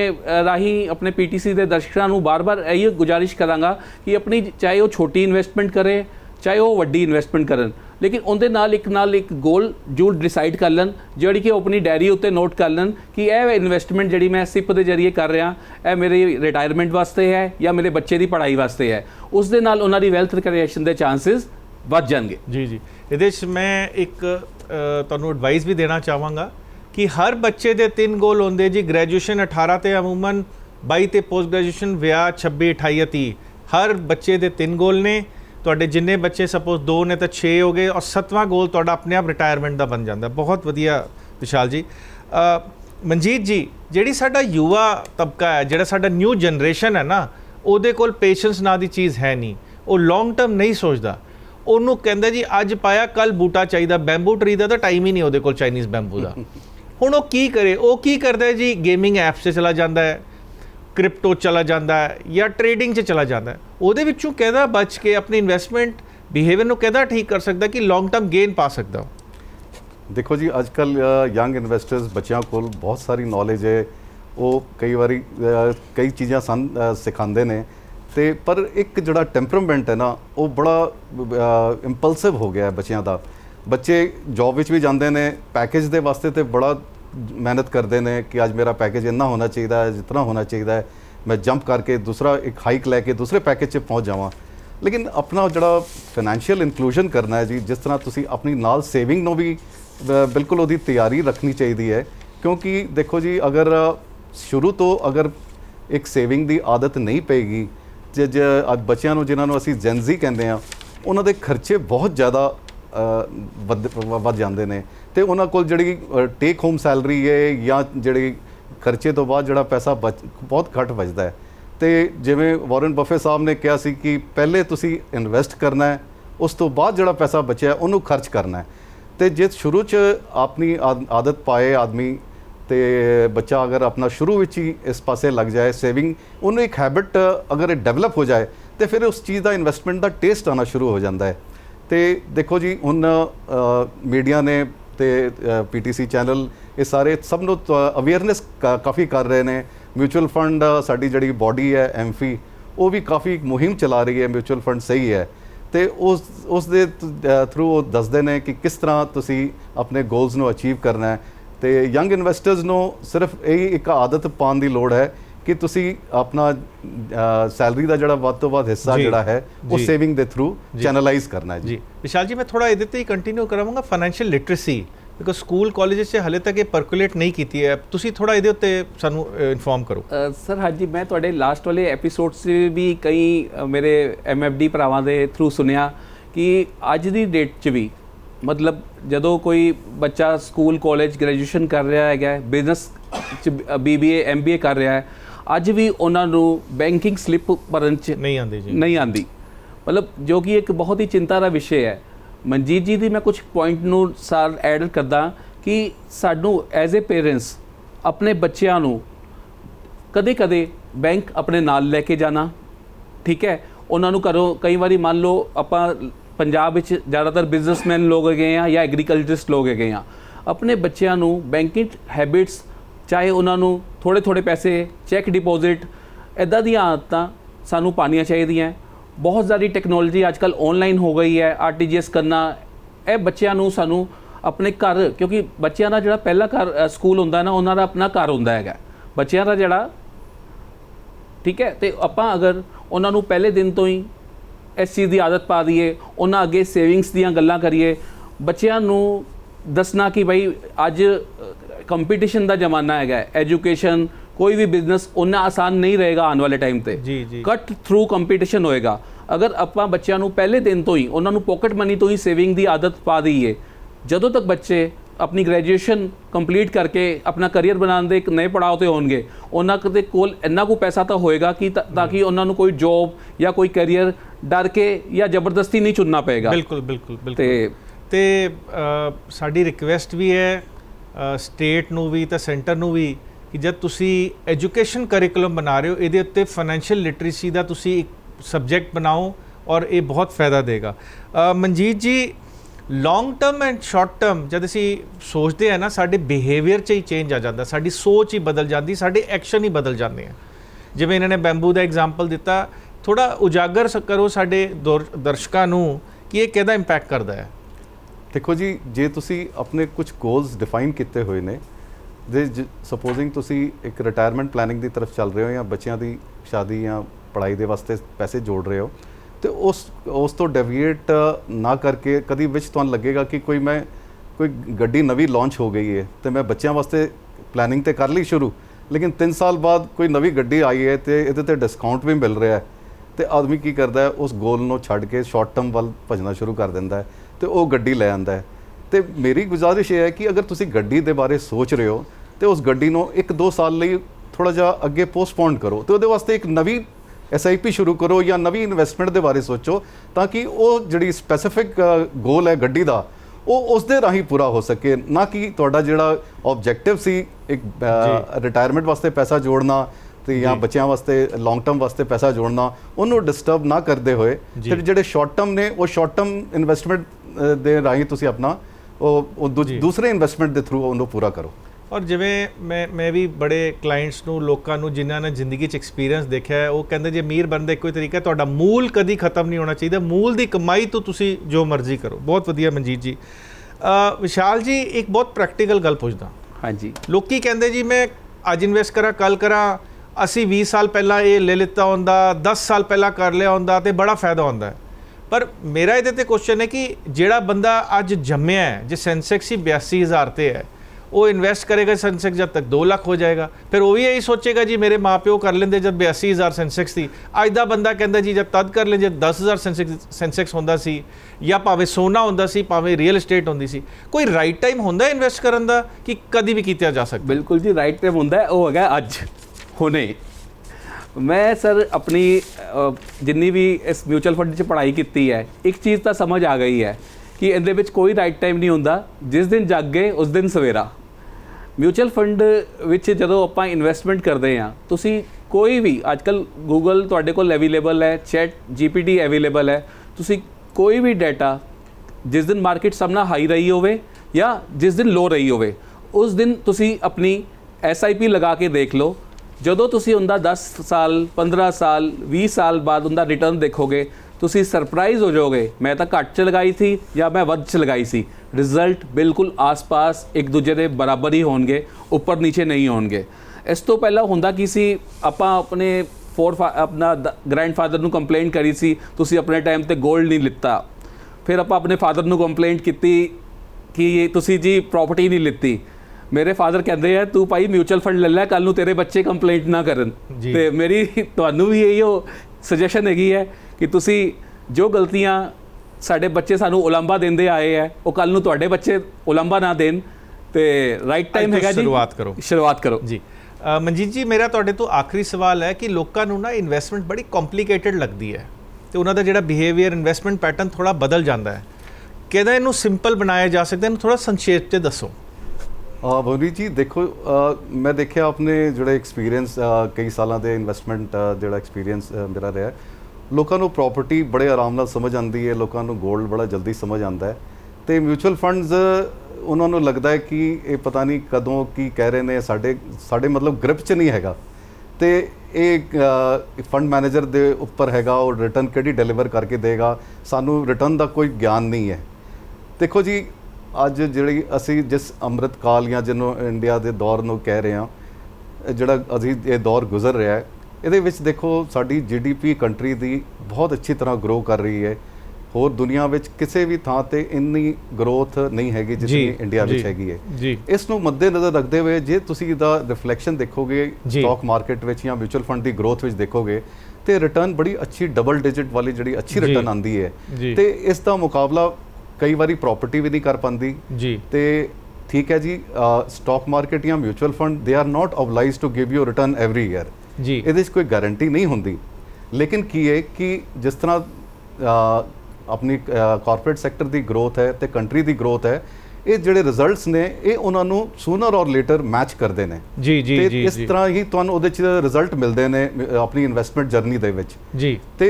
ਰਾਹੀਂ ਆਪਣੇ ਪੀਟੀਸੀ ਦੇ ਦਰਸ਼ਕਾਂ ਨੂੰ ਬਾਰ-ਬਾਰ ਇਹ ਗੁਜ਼ਾਰਿਸ਼ ਕਰਾਂਗਾ ਕਿ ਆਪਣੀ ਚਾਹੇ ਉਹ ਛੋਟੀ ਇਨਵੈਸਟਮੈਂਟ ਕਰੇ, ਚਾਹੇ ਉਹ ਵੱਡੀ ਇਨਵੈਸਟਮੈਂਟ ਕਰਨ, ਲੇਕਿਨ ਉਹਦੇ ਨਾਲ ਇੱਕ ਨਾਲ ਇੱਕ ਗੋਲ ਜੂਲ ਡਿਸਾਈਡ ਕਰ ਲੈਣ, ਜਿਹੜੀ ਕਿ ਉਹ ਆਪਣੀ ਡਾਇਰੀ ਉੱਤੇ ਨੋਟ ਕਰ ਲੈਣ ਕਿ ਇਹ ਇਨਵੈਸਟਮੈਂਟ ਜਿਹੜੀ ਮੈਂ ਸਿਪ ਦੇ ਜ਼ਰੀਏ ਕਰ ਰਿਹਾ, ਇਹ ਮੇਰੀ ਰਿਟਾਇਰਮੈਂਟ ਵਾਸਤੇ ਹੈ ਜਾਂ ਮੇਰੇ ਬੱਚੇ ਦੀ ਪੜ੍ਹਾਈ ਵਾਸਤੇ ਹੈ। ਉਸ ਦੇ ਨਾਲ ਉਹਨਾਂ ਦੀ ਵੈਲਥ ਕ੍ਰੀਏਸ਼ਨ ਦੇ ਚਾਂਸਸ ਵੱਧ ਜਾਣਗੇ। ਜੀ ਜੀ। ਇਹਦੇ 'ਚ ਮੈਂ ਇੱਕ ਤੁਹਾਨੂੰ ਐਡਵਾਈਸ ਵੀ ਦੇਣਾ ਚਾਹਾਂਗਾ ਕਿ ਹਰ ਬੱਚੇ ਦੇ ਤਿੰਨ ਗੋਲ ਹੁੰਦੇ ਜੀ ਗ੍ਰੈਜੂਏਸ਼ਨ 18 ਤੇ ਅਮੂਮਨ 22 ਤੇ ਪੋਸਟ ਗ੍ਰੈਜੂਏਸ਼ਨ ਵਿਆਹ 26 28 ਜਾਂ 30 ਹਰ ਬੱਚੇ ਦੇ ਤਿੰਨ ਗੋਲ ਨੇ। ਤੁਹਾਡੇ ਜਿੰਨੇ ਬੱਚੇ ਸਪੋਜ਼ ਦੋ ਨੇ ਤਾਂ 6 ਹੋ ਗਏ ਔਰ ਸੱਤਵਾਂ ਗੋਲ ਤੁਹਾਡਾ ਆਪਣੇ ਆਪ ਰਿਟਾਇਰਮੈਂਟ ਦਾ ਬਣ ਜਾਂਦਾ। ਬਹੁਤ ਵਧੀਆ ਵਿਸ਼ਾਲ ਜੀ। ਮਨਜੀਤ ਜੀ, ਜਿਹੜੀ ਸਾਡਾ ਯੁਵਾ ਤਬਕਾ ਹੈ, ਜਿਹੜਾ ਸਾਡਾ ਨਿਊ ਜਨਰੇਸ਼ਨ ਹੈ ਨਾ, ਉਹਦੇ ਕੋਲ ਪੇਸ਼ੈਂਸ ਨਾਂ ਦੀ ਚੀਜ਼ ਹੈ ਨਹੀਂ। ਉਹ ਲੌਂਗ ਟਰਮ ਨਹੀਂ ਸੋਚਦਾ। ਉਹਨੂੰ ਕਹਿੰਦਾ ਜੀ, ਅੱਜ ਪਾਇਆ ਕੱਲ ਬੂਟਾ ਚਾਹੀਦਾ। ਬੈਂਬੂ ਟਰੀ ਦਾ ਤਾਂ ਟਾਈਮ ਹੀ ਨਹੀਂ ਉਹਦੇ ਕੋਲ ਚਾਈਨੀਜ਼ ਬੈਂਬੂ ਦਾ। ਹੁਣ ਉਹ ਕੀ ਕਰੇ? ਉਹ ਕੀ ਕਰਦਾ ਹੈ ਜੀ? ਗੇਮਿੰਗ ਐਪਸ 'ਤੇ ਚਲਾ ਜਾਂਦਾ ਹੈ, ਕ੍ਰਿਪਟੋ ਚਲਾ ਜਾਂਦਾ ਹੈ ਜਾਂ ਟ੍ਰੇਡਿੰਗ 'ਚ ਚਲਾ ਜਾਂਦਾ ਹੈ। ਉਹਦੇ ਵਿੱਚੋਂ ਕਹਿੰਦਾ ਬਚ ਕੇ ਆਪਣੀ ਇਨਵੈਸਟਮੈਂਟ ਬਿਹੇਵੀਅਰ ਨੂੰ ਕਹਿੰਦਾ ਠੀਕ ਕਰ ਸਕਦਾ ਕਿ ਲੌਂਗ ਟਰਮ ਗੇਨ ਪਾ ਸਕਦਾ ਦੇਖੋ ਜੀ ਅੱਜ ਕੱਲ ਯੰਗ ਇਨਵੈਸਟਰਸ ਬੱਚਿਆਂ ਕੋਲ ਬਹੁਤ ਸਾਰੀ ਨੌਲੇਜ ਹੈ। ਉਹ ਕਈ ਵਾਰੀ ਕਈ ਚੀਜ਼ਾਂ ਸਨ ਸਿਖਾਉਂਦੇ ਨੇ। ਤੇ ਪਰ ਇੱਕ ਜਿਹੜਾ ਟੈਂਪਰਮੈਂਟ ਹੈ ਨਾ, ਉਹ ਬੜਾ ਇੰਪਲਸਿਵ ਹੋ ਗਿਆ ਹੈ ਬੱਚਿਆਂ ਦਾ। ਬੱਚੇ ਜੌਬ ਵਿੱਚ ਵੀ ਜਾਂਦੇ ਨੇ ਪੈਕੇਜ ਦੇ ਵਾਸਤੇ ਤੇ ਬੜਾ ਮਿਹਨਤ ਕਰਦੇ ਨੇ ਕਿ ਅੱਜ ਮੇਰਾ ਪੈਕੇਜ ਇੰਨਾ ਹੋਣਾ ਚਾਹੀਦਾ ਹੈ, ਜਿਤਨਾ ਹੋਣਾ ਚਾਹੀਦਾ ਹੈ, ਮੈਂ ਜੰਪ ਕਰਕੇ ਦੂਸਰਾ ਇੱਕ ਹਾਈਕ ਲੈ ਕੇ ਦੂਸਰੇ ਪੈਕੇਜ 'ਚ ਪਹੁੰਚ ਜਾਵਾਂ। ਲੇਕਿਨ ਆਪਣਾ ਜਿਹੜਾ ਫਾਈਨੈਂਸ਼ੀਅਲ ਇਨਕਲੂਜਨ ਕਰਨਾ ਹੈ ਜੀ, ਜਿਸ ਤਰ੍ਹਾਂ ਤੁਸੀਂ ਆਪਣੀ ਨਾਲ ਸੇਵਿੰਗ ਨੂੰ ਵੀ ਬਿਲਕੁਲ ਉਹਦੀ ਤਿਆਰੀ ਰੱਖਣੀ ਚਾਹੀਦੀ ਹੈ। ਕਿਉਂਕਿ ਦੇਖੋ ਜੀ, ਅਗਰ ਸ਼ੁਰੂ ਤੋਂ ਅਗਰ ਇੱਕ ਸੇਵਿੰਗ ਦੀ ਆਦਤ ਨਹੀਂ ਪਏਗੀ, ਜੇ ਜੇ ਬੱਚਿਆਂ ਨੂੰ, ਜਿਨ੍ਹਾਂ ਨੂੰ ਅਸੀਂ ਜੈਨਜ਼ੀ ਕਹਿੰਦੇ ਆ ਉਹਨਾਂ ਦੇ ਖਰਚੇ ਬਹੁਤ ਜ਼ਿਆਦਾ ਵੱਧ ਵੱਧ ਜਾਂਦੇ ਨੇ। ਤੇ ਉਹਨਾਂ ਕੋਲ ਜਿਹੜੀ ਟੇਕ ਹੋਮ ਸੈਲਰੀ ਹੈ ਜਾਂ ਜਿਹੜੀ ਖਰਚੇ ਤੋਂ ਬਾਅਦ ਜਿਹੜਾ ਪੈਸਾ ਬਚ, ਬਹੁਤ ਘੱਟ ਬਚਦਾ ਹੈ। ਤੇ ਜਿਵੇਂ ਵਾਰਨ ਬਫੇ ਸਾਹਿਬ ਨੇ ਕਿਹਾ ਸੀ ਕਿ ਪਹਿਲੇ ਤੁਸੀਂ ਇਨਵੈਸਟ ਕਰਨਾ ਹੈ, ਉਸ ਤੋਂ ਬਾਅਦ ਜਿਹੜਾ ਪੈਸਾ ਬਚਿਆ ਉਹਨੂੰ ਖਰਚ ਕਰਨਾ ਹੈ। ਤੇ ਜੇ ਸ਼ੁਰੂ 'ਚ ਆਪਣੀ ਆਦ- ਆਦਤ ਪਾਏ ਆਦਮੀ, ਤੇ ਬੱਚਾ ਅਗਰ ਆਪਣਾ ਸ਼ੁਰੂ ਵਿੱਚ ਹੀ ਇਸ ਪਾਸੇ ਲੱਗ ਜਾਏ ਸੇਵਿੰਗ ਉਹਨੂੰ ਇੱਕ ਹੈਬਿਟ ਅਗਰ ਇਹ ਡਿਵੈਲਪ ਹੋ ਜਾਏ, ਤੇ ਫਿਰ ਉਸ ਚੀਜ਼ ਦਾ ਇਨਵੈਸਟਮੈਂਟ ਦਾ ਟੇਸਟ ਆਣਾ ਸ਼ੁਰੂ ਹੋ ਜਾਂਦਾ ਹੈ। ਤੇ ਦੇਖੋ ਜੀ, ਹੁਣ ਮੀਡੀਆ ਨੇ ਤੇ ਪੀਟੀਸੀ ਚੈਨਲ ਇਹ ਸਾਰੇ ਸਭ ਨੂੰ ਅਵੇਅਰਨੈਸ ਕਾਫੀ ਕਰ ਰਹੇ ਨੇ। ਮਿਊਚੁਅਲ ਫੰਡ ਸਾਡੀ ਜਿਹੜੀ ਬਾਡੀ ਹੈ ਐਮਫੀ ਉਹ ਵੀ ਕਾਫੀ ਮੁਹਿੰਮ ਚਲਾ ਰਹੀ ਹੈ ਮਿਊਚੁਅਲ ਫੰਡ ਸਹੀ ਹੈ। ਤੇ ਉਸ ਉਸ ਦੇ ਥਰੂ ਉਹ ਦੱਸਦੇ ਨੇ ਕਿ ਕਿਸ ਤਰ੍ਹਾਂ ਤੁਸੀਂ ਆਪਣੇ ਗੋਲਸ ਨੂੰ ਅਚੀਵ ਕਰਨਾ ਹੈ। ਤੇ ਯੰਗ ਇਨਵੈਸਟਰਸ ਨੂੰ ਸਿਰਫ ਇਹ ਇੱਕ ਆਦਤ ਪਾਉਣ ਦੀ ਲੋੜ ਹੈ ਕਿ ਤੁਸੀਂ ਆਪਣਾ ਸੈਲਰੀ ਦਾ ਜਿਹੜਾ ਵੱਧ ਤੋਂ ਵੱਧ ਹਿੱਸਾ ਜਿਹੜਾ ਹੈ ਉਹ। ਸੇਵਿੰਗ ਦੇ ਥਰੂ। ਚੈਨਲਾਈਜ਼ ਕਰਨਾ ਹੈ ਜੀ ਵਿਸ਼ਾਲ ਜੀ ਮੈਂ ਥੋੜਾ ਇਹਦੇ ਤੇ ਹੀ ਕੰਟੀਨਿਊ ਕਰਾਂਗਾ financial literacy because school colleges 'ਚ ਹਲੇ ਤੱਕ ਇਹ ਪਰਕੂਲੇਟ ਨਹੀਂ ਕੀਤੀ ਹੈ ਤੁਸੀਂ ਥੋੜਾ ਇਹਦੇ ਉੱਤੇ ਸਾਨੂੰ ਇਨਫੋਰਮ ਕਰੋ ਸਰ ਹਾਂਜੀ ਮੈਂ ਤੁਹਾਡੇ ਲਾਸਟ ਵਾਲੇ ਐਪੀਸੋਡਸ 'ਚ ਵੀ ਕਈ ਮੇਰੇ ਐਮਐਫਡੀ ਭਰਾਵਾਂ ਦੇ ਥਰੂ ਸੁਨਿਆ ਕਿ ਅੱਜ ਦੀ ਡੇਟ 'ਚ ਵੀ ਮਤਲਬ ਜਦੋਂ ਕੋਈ ਬੱਚਾ ਸਕੂਲ ਕਾਲਜ ਗ੍ਰੈਜੂਏਸ਼ਨ ਕਰ ਰਿਹਾ ਹੈਗਾ ਬਿਜ਼ਨਸ ਚ ਬੀਬੀਏ ਐਮਬੀਏ ਕਰ ਰਿਹਾ ਹੈ ਅੱਜ ਵੀ ਉਹਨਾਂ ਨੂੰ ਬੈਂਕਿੰਗ ਸਲਿੱਪ ਭਰਨ 'ਚ ਨਹੀਂ ਆਉਂਦੇ ਜੀ। ਨਹੀਂ ਆਂਦੀ ਮਤਲਬ ਜੋ ਕਿ ਇੱਕ ਬਹੁਤ ਹੀ ਚਿੰਤਾ ਦਾ ਵਿਸ਼ੇ ਹੈ। ਮਨਜੀਤ ਜੀ ਦੀ ਮੈਂ ਕੁਝ ਪੁਆਇੰਟ ਨੂੰ ਸਾਰ ਐਡ ਕਰਦਾ ਕਿ ਸਾਨੂੰ ਐਜ਼ ਅ ਪੇਰੈਂਟਸ ਆਪਣੇ ਬੱਚਿਆਂ ਨੂੰ ਕਦੇ-ਕਦੇ ਬੈਂਕ ਆਪਣੇ ਨਾਲ ਲੈ ਕੇ ਜਾਣਾ ਠੀਕ ਹੈ? ਉਹਨਾਂ ਨੂੰ ਘਰੋਂ ਕਈ ਵਾਰੀ ਮੰਨ ਲਓ ਆਪਾਂ ਪੰਜਾਬ ਵਿੱਚ ਜ਼ਿਆਦਾਤਰ ਬਿਜ਼ਨਸਮੈਨ ਲੋਕ ਹੈਗੇ ਆ ਜਾਂ ਐਗਰੀਕਲਚਰਿਸਟ ਲੋਕ ਹੈਗੇ ਆ। ਆਪਣੇ ਬੱਚਿਆਂ ਨੂੰ ਬੈਂਕਿੰਗ ਹੈਬਿਟਸ ਚਾਹੇ ਉਹਨਾਂ ਨੂੰ ਥੋੜੇ ਥੋੜੇ ਪੈਸੇ ਚੈੱਕ ਡਿਪੋਜ਼ਿਟ ਇਦਾਂ ਦੀਆਂ ਆਦਤਾਂ ਸਾਨੂੰ ਪਾਣੀਆਂ ਚਾਹੀਦੀਆਂ। ਬਹੁਤ ਜ਼ਿਆਦਾ ਟੈਕਨੋਲੋਜੀ ਅੱਜਕੱਲ ਆਨਲਾਈਨ ਹੋ ਗਈ ਹੈ ਆਰਟੀਜੀਐਸ ਕਰਨਾ, ਇਹ ਬੱਚਿਆਂ ਨੂੰ ਸਾਨੂੰ ਆਪਣੇ ਘਰ, ਕਿਉਂਕਿ ਬੱਚਿਆਂ ਦਾ ਜਿਹੜਾ ਪਹਿਲਾ ਘਰ ਸਕੂਲ ਹੁੰਦਾ ਨਾ, ਉਹਨਾਂ ਦਾ ਆਪਣਾ ਘਰ ਹੁੰਦਾ ਹੈਗਾ। ਬੱਚਿਆਂ ਦਾ ਜਿਹੜਾ, ਠੀਕ ਹੈ, ਤੇ ਆਪਾਂ ਅਗਰ ਉਹਨਾਂ ਨੂੰ ਪਹਿਲੇ ਦਿਨ ਤੋਂ ਹੀ ਇਸ ਚੀਜ਼ ਦੀ ਆਦਤ ਪਾ ਦਈਏ, ਉਹਨਾਂ ਅੱਗੇ ਸੇਵਿੰਗਸ ਦੀਆਂ ਗੱਲਾਂ ਕਰੀਏ, ਬੱਚਿਆਂ ਨੂੰ ਦੱਸਣਾ ਕਿ ਭਾਈ ਅੱਜ ਕੰਪੀਟੀਸ਼ਨ ਦਾ ਜ਼ਮਾਨਾ ਹੈਗਾ ਐਜੂਕੇਸ਼ਨ ਕੋਈ ਵੀ ਬਿਜ਼ਨਸ ਉਨਾ ਆਸਾਨ ਨਹੀਂ ਰਹੇਗਾ ਆਉਣ ਵਾਲੇ ਟਾਈਮ ਤੇ। ਜੀ, ਜੀ। ਕੱਟ ਥਰੂ ਕੰਪੀਟੀਸ਼ਨ ਹੋਏਗਾ। ਅਗਰ ਆਪਾਂ ਬੱਚਿਆਂ ਨੂੰ ਪਹਿਲੇ ਦਿਨ ਤੋਂ ਹੀ ਉਹਨਾਂ ਨੂੰ ਪਾਕਟ ਮਨੀ ਤੋਂ ਹੀ ਸੇਵਿੰਗ ਦੀ ਆਦਤ ਪਾ ਦਈਏ ਜਦੋਂ ਤੱਕ ਬੱਚੇ ਆਪਣੀ ਗ੍ਰੈਜੂਏਸ਼ਨ ਕੰਪਲੀਟ ਕਰਕੇ ਆਪਣਾ ਕੈਰੀਅਰ ਬਣਾਉਣ ਦੇ ਇੱਕ ਨਵੇਂ ਪੜਾਅ ਤੇ ਹੋਣਗੇ ਉਹਨਾਂ ਦੇ ਕੋਲ ਇੰਨਾ ਕੁ ਪੈਸਾ ਤਾਂ ਹੋਏਗਾ ਕਿ ਤਾਂ ਕਿ ਉਹਨਾਂ ਨੂੰ ਕੋਈ ਜੌਬ ਜਾਂ ਕੋਈ ਕੈਰੀਅਰ ਡਰ ਕੇ ਜਾਂ ਜ਼ਬਰਦਸਤੀ ਨਹੀਂ ਚੁਣਨਾ ਪਏਗਾ। ਬਿਲਕੁਲ ਬਿਲਕੁਲ ਬਿਲਕੁਲ। ਤੇ ਸਾਡੀ ਰਿਕਵੈਸਟ ਵੀ ਹੈ ਸਟੇਟ ਨੂੰ ਵੀ ਤੇ ਸੈਂਟਰ ਨੂੰ ਵੀ ਕਿ ਜਦ ਤੁਸੀਂ ਐਜੂਕੇਸ਼ਨ ਕਰਿਕੂਲਮ ਬਣਾ ਰਹੇ ਹੋ, ਇਹਦੇ ਉੱਤੇ ਫਾਈਨੈਂਸ਼ੀਅਲ ਲਿਟਰੇਸੀ ਦਾ ਤੁਸੀਂ ਇੱਕ ਸਬਜੈਕਟ ਬਣਾਓ ਔਰ ਇਹ ਬਹੁਤ ਫਾਇਦਾ ਦੇਗਾ। Manjit ji long term and short term ਜਦ ਅਸੀਂ ਸੋਚਦੇ ਆ ਨਾ, ਸਾਡੇ ਬਿਹੇਵੀਅਰ 'ਚ ਹੀ ਚੇਂਜ ਆ ਜਾਂਦਾ, ਸਾਡੀ ਸੋਚ ਹੀ ਬਦਲ ਜਾਂਦੀ, ਸਾਡੇ ਐਕਸ਼ਨ ਹੀ ਬਦਲ ਜਾਂਦੇ ਆ। ਜਿਵੇਂ ਇਹਨਾਂ ਨੇ ਬੈਂਬੂ ਦਾ ਐਗਜ਼ਾਮਪਲ ਦਿੱਤਾ ਥੋੜਾ ਉਜਾਗਰ ਕਰੋ ਸਾਡੇ ਦੌਰ- ਦਰਸ਼ਕਾਂ ਨੂੰ ਕਿ ਇਹ ਕਿਹਦਾ ਇੰਪੈਕਟ ਕਰਦਾ ਹੈ। ਦੇਖੋ ਜੀ, ਜੇ ਤੁਸੀਂ ਆਪਣੇ ਕੁਝ ਗੋਲਸ ਡਿਫਾਈਨ ਕੀਤੇ ਹੋਏ ਨੇ, ਜੇ ਸਪੋਜ਼ਿੰਗ ਤੁਸੀਂ ਇੱਕ ਰਿਟਾਇਰਮੈਂਟ ਪਲੈਨਿੰਗ ਦੀ ਤਰਫ ਚੱਲ ਰਹੇ ਹੋ ਜਾਂ ਬੱਚਿਆਂ ਦੀ ਸ਼ਾਦੀ ਜਾਂ ਪੜ੍ਹਾਈ ਦੇ ਵਾਸਤੇ ਪੈਸੇ ਜੋੜ ਰਹੇ ਹੋ, ਤੇ ਉਸ ਉਸ ਤੋਂ ਡੈਵੀਏਟ ਨਾ ਕਰਕੇ ਕਦੀ ਵਿੱਚ ਤੁਹਾਨੂੰ ਲੱਗੇਗਾ ਕਿ ਕੋਈ ਮੈਂ, ਕੋਈ ਗੱਡੀ ਨਵੀਂ ਲਾਂਚ ਹੋ ਗਈ ਹੈ ਤੇ ਮੈਂ ਬੱਚਿਆਂ ਵਾਸਤੇ ਪਲੈਨਿੰਗ ਤੇ ਕਰ ਲਈ ਸ਼ੁਰੂ, ਲੇਕਿਨ 3 ਸਾਲ ਬਾਅਦ ਕੋਈ ਨਵੀਂ ਗੱਡੀ ਆਈ ਹੈ ਤੇ ਇਹਦੇ ਤੇ ਡਿਸਕਾਊਂਟ ਵੀ ਮਿਲ ਰਿਹਾ ਹੈ ਤੇ ਆਦਮੀ ਕੀ ਕਰਦਾ ਹੈ ਉਸ ਗੋਲ ਨੂੰ ਛੱਡ ਕੇ ਸ਼ਾਰਟ ਟਰਮ ਵੱਲ ਭਜਣਾ ਸ਼ੁਰੂ ਕਰ ਦਿੰਦਾ ਹੈ ਤੇ ਉਹ ਗੱਡੀ ਲੈ ਆਂਦਾ ਹੈ। ਤੇ ਮੇਰੀ ਗੁਜ਼ਾਰਿਸ਼ ਇਹ ਹੈ ਕਿ ਅਗਰ ਤੁਸੀਂ ਗੱਡੀ ਦੇ ਬਾਰੇ ਸੋਚ ਰਹੇ ਹੋ ਤੇ ਉਸ ਗੱਡੀ ਨੂੰ 1-2 ਸਾਲ ਲਈ ਥੋੜਾ ਜਿਹਾ ਅੱਗੇ ਪੋਸਟਪੋਨ ਕਰੋ। ਤੇ ਉਹਦੇ ਵਾਸਤੇ ਇੱਕ ਨਵੀਂ ਐਸਆਈਪੀ ਸ਼ੁਰੂ ਕਰੋ ਜਾਂ ਨਵੀਂ ਇਨਵੈਸਟਮੈਂਟ ਦੇ ਬਾਰੇ ਸੋਚੋ ਤਾਂ ਕਿ ਉਹ ਜਿਹੜੀ ਸਪੈਸੀਫਿਕ ਗੋਲ ਹੈ ਗੱਡੀ ਦਾ ਉਹ ਉਸ ਦੇ ਰਾਹੀਂ ਪੂਰਾ ਹੋ ਸਕੇ। ਨਾ ਕਿ ਤੁਹਾਡਾ ਜਿਹੜਾ ਆਬਜੈਕਟਿਵ ਸੀ ਇੱਕ ਰਿਟਾਇਰਮੈਂਟ ਵਾਸਤੇ ਪੈਸਾ ਜੋੜਨਾ ਤੇ ਜਾਂ ਬੱਚਿਆਂ ਵਾਸਤੇ ਲੌਂਗ ਟਰਮ ਵਾਸਤੇ ਪੈਸਾ ਜੋੜਨਾ ਉਹਨੂੰ ਡਿਸਟਰਬ ਨਾ ਕਰਦੇ ਹੋਏ। ਫਿਰ ਜਿਹੜੇ ਸ਼ਾਰਟ ਟਰਮ ਨੇ ਉਹ ਸ਼ਾਰਟ ਟਰਮ ਇਨਵੈਸਟਮੈਂਟ ਦੇ ਰਾਹੀਂ ਤੁਸੀਂ ਆਪਣਾ ਉਹ। ਦੂਸਰੇ ਇਨਵੈਸਟਮੈਂਟ ਦੇ ਥਰੂ ਉਹਨੂੰ ਪੂਰਾ ਕਰੋ। ਔਰ ਜਿਵੇਂ ਮੈਂ ਮੈਂ ਵੀ ਬੜੇ ਕਲਾਇੰਟਸ ਨੂੰ ਲੋਕਾਂ ਨੂੰ ਜਿਨ੍ਹਾਂ ਨੇ ਜ਼ਿੰਦਗੀ 'ਚ ਐਕਸਪੀਰੀਅੰਸ ਦੇਖਿਆ ਹੈ ਉਹ ਕਹਿੰਦੇ ਜੇ ਅਮੀਰ ਬਣਨ ਦਾ ਇੱਕੋ ਹੀ ਤਰੀਕਾ ਤੁਹਾਡਾ ਮੂਲ ਕਦੀ ਖਤਮ ਨਹੀਂ ਹੋਣਾ ਚਾਹੀਦਾ। ਮੂਲ ਦੀ ਕਮਾਈ ਤੋਂ ਤੁਸੀਂ ਜੋ ਮਰਜ਼ੀ ਕਰੋ। ਬਹੁਤ ਵਧੀਆ ਮਨਜੀਤ ਜੀ। ਅ, ਵਿਸ਼ਾਲ ਜੀ ਇੱਕ ਬਹੁਤ ਪ੍ਰੈਕਟੀਕਲ ਗੱਲ ਪੁੱਛਦਾ। ਹਾਂਜੀ। ਲੋਕੀ ਕਹਿੰਦੇ ਜੀ ਮੈਂ ਅੱਜ ਇਨਵੈਸਟ ਕਰਾਂ ਕੱਲ ਕਰਾਂ। ਅਸੀਂ 20 ਸਾਲ ਪਹਿਲਾਂ ਇਹ ਲੈ ਲਿੱਤਾ ਹੁੰਦਾ 10 ਸਾਲ ਪਹਿਲਾਂ ਕਰ ਲਿਆ ਹੁੰਦਾ ਤੇ ਬੜਾ ਫਾਇਦਾ ਹੁੰਦਾ ਹੈ। ਪਰ ਮੇਰਾ ਇਹਦੇ ਤੇ ਕੁਐਸਚਨ ਹੈ ਕਿ ਜਿਹੜਾ ਬੰਦਾ ਅੱਜ ਜੰਮਿਆ ਹੈ, ਜੇ ਸੈਂਸੈਕਸ ਹੀ 82000 ਤੇ ਹੈ, ਉਹ ਇਨਵੈਸਟ ਕਰੇਗਾ ਸੈਂਸੈਕਸ ਜਦ ਤੱਕ 2 ਲੱਖ ਹੋ ਜਾਏਗਾ। ਫਿਰ ਉਹ ਵੀ ਇਹੀ ਸੋਚੇਗਾ, ਜੀ ਮੇਰੇ ਮਾਪਿਓ ਕਰ ਲੈਂਦੇ ਜਦ 82000 ਸੈਂਸੈਕਸ ਸੀ। ਅੱਜ ਦਾ ਬੰਦਾ ਕਹਿੰਦਾ, ਜੀ ਜਦ ਤਦ ਕਰ ਲੈਂਦੇ ਜਦ 10000 ਸੈਂਸੈਕਸ ਸੈਂਸੈਕਸ ਹੁੰਦਾ ਸੀ ਜਾਂ ਭਾਵੇਂ ਸੋਨਾ ਹੁੰਦਾ ਸੀ, ਭਾਵੇਂ ਰੀਅਲ ਏਸਟੇਟ ਹੁੰਦੀ ਸੀ। ਕੋਈ ਰਾਈਟ ਟਾਈਮ ਹੁੰਦਾ ਇਨਵੈਸਟ ਕਰਨ ਦਾ ਕਿ ਕਦੀ ਵੀ ਕੀਤਾ ਜਾ ਸਕਦਾ? ਬਿਲਕੁਲ ਜੀ ਰਾਈਟ ਟਾਈਮ ਹੁੰਦਾ ਉਹ ਹੈਗਾ ਅੱਜ, ਹੁਣੇ। ਮੈਂ ਸਰ ਆਪਣੀ ਜਿੰਨੀ ਵੀ ਇਸ ਮਿਊਚੁਅਲ ਫੰਡ 'ਚ ਪੜ੍ਹਾਈ ਕੀਤੀ ਹੈ, ਇੱਕ ਚੀਜ਼ ਤਾਂ ਸਮਝ ਆ ਗਈ ਹੈ ਕਿ ਇਹਦੇ ਵਿੱਚ ਕੋਈ ਰਾਈਟ ਟਾਈਮ ਨਹੀਂ ਹੁੰਦਾ, ਜਿਸ ਦਿਨ ਜਾਗੇ, ਉਸ ਦਿਨ ਸਵੇਰਾ। ਮਿਊਚੁਅਲ ਫੰਡ ਵਿੱਚ ਜਦੋਂ ਆਪਾਂ ਇਨਵੈਸਟਮੈਂਟ ਕਰਦੇ ਹਾਂ, ਤੁਸੀਂ ਕੋਈ ਵੀ ਅੱਜਕੱਲ ਗੂਗਲ ਤੁਹਾਡੇ ਕੋਲ ਅਵੇਲੇਬਲ ਹੈ ਚੈਟ ਜੀਪੀਟੀ ਅਵੇਲੇਬਲ ਹੈ, ਤੁਸੀਂ ਕੋਈ ਵੀ ਡਾਟਾ ਜਿਸ ਦਿਨ ਮਾਰਕੀਟ ਸਾਹਮਣਾ ਹਾਈ ਰਹੀ ਹੋਵੇ ਜਾਂ ਜਿਸ ਦਿਨ ਲੋ ਰਹੀ ਹੋਵੇ, ਉਸ ਦਿਨ ਤੁਸੀਂ ਆਪਣੀ ਐਸਆਈਪੀ ਲਗਾ ਕੇ ਦੇਖ ਲਓ ਜਦੋਂ ਤੁਸੀਂ ਉਹਦਾ 10 ਸਾਲ 15 ਸਾਲ 20 ਸਾਲ ਬਾਅਦ ਉਹਦਾ ਰਿਟਰਨ ਦੇਖੋਗੇ, ਤੁਸੀਂ ਸਰਪ੍ਰਾਈਜ਼ ਹੋ ਜਾਓਗੇ, ਮੈਂ ਤਾਂ ਘੱਟ ਚ ਲਗਾਈ ਸੀ ਜਾਂ ਮੈਂ ਵੱਧ ਚ ਲਗਾਈ ਸੀ। ਰਿਜ਼ਲਟ ਬਿਲਕੁਲ ਆਸ-ਪਾਸ ਇੱਕ ਦੂਜੇ ਦੇ ਬਰਾਬਰ ਹੀ ਹੋਣਗੇ, ਉੱਪਰ ਨੀਚੇ ਨਹੀਂ ਹੋਣਗੇ। ਇਸ ਤੋਂ ਪਹਿਲਾਂ ਹੁੰਦਾ ਕੀ ਸੀ, ਆਪਾਂ ਆਪਣੇ ਫੋਰ ਆਪਣਾ ਗ੍ਰੈਂਡਫਾਦਰ ਨੂੰ ਕੰਪਲੇਂਟ ਕਰੀ ਸੀ, ਤੁਸੀਂ ਆਪਣੇ ਟਾਈਮ ਤੇ 골ਡ ਨਹੀਂ ਲਿੱਤਾ। ਫਿਰ ਆਪਾਂ ਆਪਣੇ ਫਾਦਰ ਨੂੰ ਕੰਪਲੇਂਟ ਕੀਤੀ ਕਿ ਤੁਸੀਂ ਜੀ ਪ੍ਰਾਪਰਟੀ ਨਹੀਂ ਲਿੱਤੀ। ਮੇਰੇ ਫਾਦਰ ਕਹਿੰਦੇ ਆ ਤੂੰ ਭਾਈ ਮਿਊਚੁਅਲ ਫੰਡ ਲੈ ਲੈ ਕੱਲ ਨੂੰ ਤੇਰੇ ਬੱਚੇ ਕੰਪਲੇਂਟ ਨਾ ਕਰਨ। ਤੇ ਮੇਰੀ ਤੁਹਾਨੂੰ ਵੀ ਇਹੋ ਸੁਜੈਸ਼ਨ ਹੈਗੀ ਹੈ ਕਿ ਤੁਸੀਂ ਜੋ ਗਲਤੀਆਂ ਸਾਡੇ ਬੱਚੇ ਸਾਨੂੰ ਉਲੰਭਾ ਦਿੰਦੇ ਆਏ ਹੈ ਉਹ ਕੱਲ ਨੂੰ ਤੁਹਾਡੇ ਬੱਚੇ ਉਲੰਭਾ ਨਾ ਦੇਣ। ਤੇ ਰਾਈਟ ਟਾਈਮ ਹੈਗਾ ਜੀ। ਸ਼ੁਰੂਆਤ ਕਰੋ। ਸ਼ੁਰੂਆਤ ਕਰੋ। ਜੀ। ਮਨਜੀਤ ਜੀ ਮੇਰਾ ਤੁਹਾਡੇ ਤੋਂ ਆਖਰੀ ਸਵਾਲ ਹੈ ਕਿ ਲੋਕਾਂ ਨੂੰ ਨਾ ਇਨਵੈਸਟਮੈਂਟ ਬੜੀ ਕੰਪਲਿਕੇਟਡ ਲੱਗਦੀ ਹੈ ਤੇ ਉਹਨਾਂ ਦਾ ਜਿਹੜਾ ਬਿਹੇਵੀਅਰ ਇਨਵੈਸਟਮੈਂਟ ਪੈਟਰਨ ਥੋੜਾ ਬਦਲ ਜਾਂਦਾ ਹੈ। ਕਿਹਦਾ ਇਹਨੂੰ ਸਿੰਪਲ ਬਣਾਇਆ ਜਾ ਸਕਦਾ? ਇਹਨੂੰ ਥੋੜਾ ਸੰਖੇਪ ਤੇ ਦੱਸੋ। ਆ ਜੀ, ਦੇਖੋ ਮੈਂ ਦੇਖਿਆ ਆਪਣੇ ਜਿਹੜੇ ਐਕਸਪੀਰੀਅੰਸ ਕਈ ਸਾਲਾਂ ਦੇ ਇਨਵੈਸਟਮੈਂਟ ਜਿਹੜਾ ਐਕਸਪੀਰੀਅੰਸ ਮੇਰਾ ਰਿਹਾ ਲੋਕਾਂ ਨੂੰ ਪ੍ਰਾਪਰਟੀ ਬੜੇ ਆਰਾਮ ਨਾਲ ਸਮਝ ਆਉਂਦੀ ਹੈ, ਲੋਕਾਂ ਨੂੰ 골ਡ ਬੜਾ ਜਲਦੀ ਸਮਝ ਆਉਂਦਾ ਹੈ। ਤੇ ਮਿਊਚੁਅਲ ਫੰਡਸ ਉਹਨਾਂ ਨੂੰ ਲੱਗਦਾ ਹੈ ਕਿ ਇਹ ਪਤਾ ਨਹੀਂ ਕਦੋਂ ਕੀ ਕਹਿ ਰਹੇ ਨੇ, ਸਾਡੇ ਸਾਡੇ ਮਤਲਬ ਗ੍ਰਿਪ 'ਚ ਨਹੀਂ ਹੈਗਾ। ਤੇ ਇਹ ਫੰਡ ਮੈਨੇਜਰ ਦੇ ਉੱਪਰ ਹੈਗਾ, ਉਹ ਰਿਟਰਨ ਕਿਹੜੀ ਡਿਲੀਵਰ ਕਰਕੇ ਦੇਗਾ, ਸਾਨੂੰ ਰਿਟਰਨ ਦਾ ਕੋਈ ਗਿਆਨ ਨਹੀਂ ਹੈ। ਦੇਖੋ ਜੀ ਅੱਜ ਜਿਹੜੀ ਅਸੀਂ ਜਿਸ ਅੰਮ੍ਰਿਤ ਕਾਲ ਜਾਂ ਜਿਹਨੂੰ ਇੰਡੀਆ ਦੇ ਦੌਰ ਨੂੰ ਕਹਿ ਰਹੇ ਹਾਂ ਜਿਹੜਾ ਅਸੀਂ ਇਹ ਦੌਰ ਗੁਜ਼ਰ ਰਿਹਾ ਹੈ ਇਹਦੇ ਵਿੱਚ ਦੇਖੋ ਸਾਡੀ ਜੀਡੀਪੀ ਕੰਟਰੀ ਦੀ ਬਹੁਤ ਅੱਛੀ ਤਰ੍ਹਾਂ ਗਰੋ ਕਰ ਰਹੀ ਹੈ ਹੋਰ ਦੁਨੀਆ ਵਿੱਚ ਕਿਸੇ ਵੀ ਥਾਂ ਤੇ ਇੰਨੀ ਗਰੋਥ ਨਹੀਂ ਹੈਗੀ ਜਿੰਨੀ ਇੰਡੀਆ ਵਿੱਚ ਹੈਗੀ ਹੈ ਇਸ ਨੂੰ ਮੱਦੇਨਜ਼ਰ ਰੱਖਦੇ ਹੋਏ ਜੇ ਤੁਸੀਂ ਇਹਦਾ ਰਿਫਲੈਕਸ਼ਨ ਦੇਖੋਗੇ। ਸਟਾਕ ਮਾਰਕੀਟ ਵਿੱਚ ਜਾਂ ਮਿਊਚੁਅਲ ਫੰਡ ਦੀ ਗਰੋਥ ਵਿੱਚ ਦੇਖੋਗੇ ਤੇ ਰਿਟਰਨ ਬੜੀ ਅੱਛੀ ਡਬਲ ਡਿਜਿਟ ਵਾਲੀ ਜਿਹੜੀ ਅੱਛੀ। ਰਿਟਰਨ ਆਂਦੀ ਹੈ। ਤੇ ਇਸ ਦਾ ਮੁਕਾਬਲਾ ਕਈ ਵਾਰੀ ਪ੍ਰਾਪਰਟੀ ਵੀ ਨਹੀਂ ਕਰ ਪਾਉਂਦੀ। ਜੀ। ਤੇ ਠੀਕ ਹੈ ਜੀ ਸਟਾਕ ਮਾਰਕੀਟ ਜਾਂ mutual fund they are not obliged to give you return every year ਜੀ। ਇਹਦੇ 'ਚ ਕੋਈ ਗਾਰੰਟੀ ਨਹੀਂ ਹੁੰਦੀ। ਲੇਕਿਨ ਕੀ ਹੈ ਕਿ ਜਿਸ ਤਰ੍ਹਾਂ ਆਪਣੀ ਕਾਰਪੋਰੇਟ ਸੈਕਟਰ ਦੀ ਗਰੋਥ ਹੈ ਤੇ ਕੰਟਰੀ ਦੀ ਗਰੋਥ ਹੈ ਇਹ ਜਿਹੜੇ ਰਿਜ਼ਲਟਸ ਨੇ ਇਹ ਉਹਨਾਂ ਨੂੰ ਸੂਨਰ ਔਰ ਲੇਟਰ ਮੈਚ ਕਰਦੇ ਨੇ। ਜੀ ਜੀ ਤੇ ਜੀ ਇਸ ਜੀ। ਤਰ੍ਹਾਂ ਹੀ ਤੁਹਾਨੂੰ ਉਹਦੇ 'ਚ ਰਿਜ਼ਲਟ ਮਿਲਦੇ ਨੇ ਆਪਣੀ ਇਨਵੈਸਟਮੈਂਟ ਜਰਨੀ ਦੇ ਵਿੱਚ। ਜੀ। ਤੇ